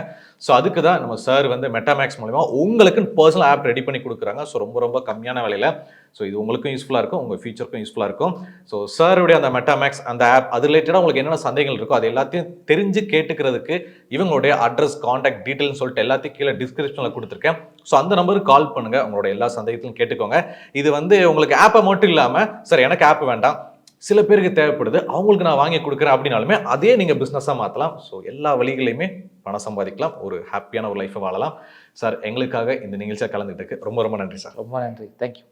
ஸோ அதுக்கு தான் நம்ம சார் வந்து மெட்டாமேக்ஸ் மூலம் மூலிமா உங்களுக்குன்னு பர்சனல் ஆப் ரெடி பண்ணி கொடுக்குறாங்க. ஸோ ரொம்ப ரொம்ப கம்மியான விலையில். ஸோ இது உங்களுக்கும் யூஸ்ஃபுல்லாக இருக்கும். உங்கள் ஃபியூச்சருக்கும் யூஸ்ஃபுல்லாக இருக்கும். ஸோ சாருடைய அந்த மெட்டாமேக்ஸ் அந்த ஆப் அது ரிலேட்டடாக உங்களுக்கு என்னென்ன சந்தேகங்கள் இருக்கோ அது எல்லாத்தையும் தெரிஞ்சு கேட்டுக்கிறதுக்கு இவங்களுடைய அட்ரஸ் காண்டாக்ட் டீட்டெயில்னு சொல்லிட்டு எல்லாத்தையும் கீழே டிஸ்கிரிப்ஷனில் கொடுத்துருக்கேன். ஸோ அந்த நம்பருக்கு கால் பண்ணுங்கள் உங்களோட எல்லா சந்தேகத்திலும் கேட்டுக்கோங்க. இது வந்து உங்களுக்கு ஆப்பை மட்டும் இல்லாமல் சார் எனக்கு ஆப் வேண்டாம். சில பேருக்கு தேவைப்படுது அவங்களுக்கு நான் வாங்கி கொடுக்குறேன் அப்படின்னாலுமே அதே நீங்கள் பிஸ்னஸாக மாற்றலாம் ஸோ எல்லா வழிகளையுமே பணம் சம்பாதிக்கலாம் ஒரு ஹாப்பியான ஒரு லைஃப்பை வாழலாம். சார் எங்களுக்காக இந்த நிகழ்ச்சியாக கலந்துகிட்டு ரொம்ப ரொம்ப நன்றி சார் ரொம்ப நன்றி. தேங்க்யூ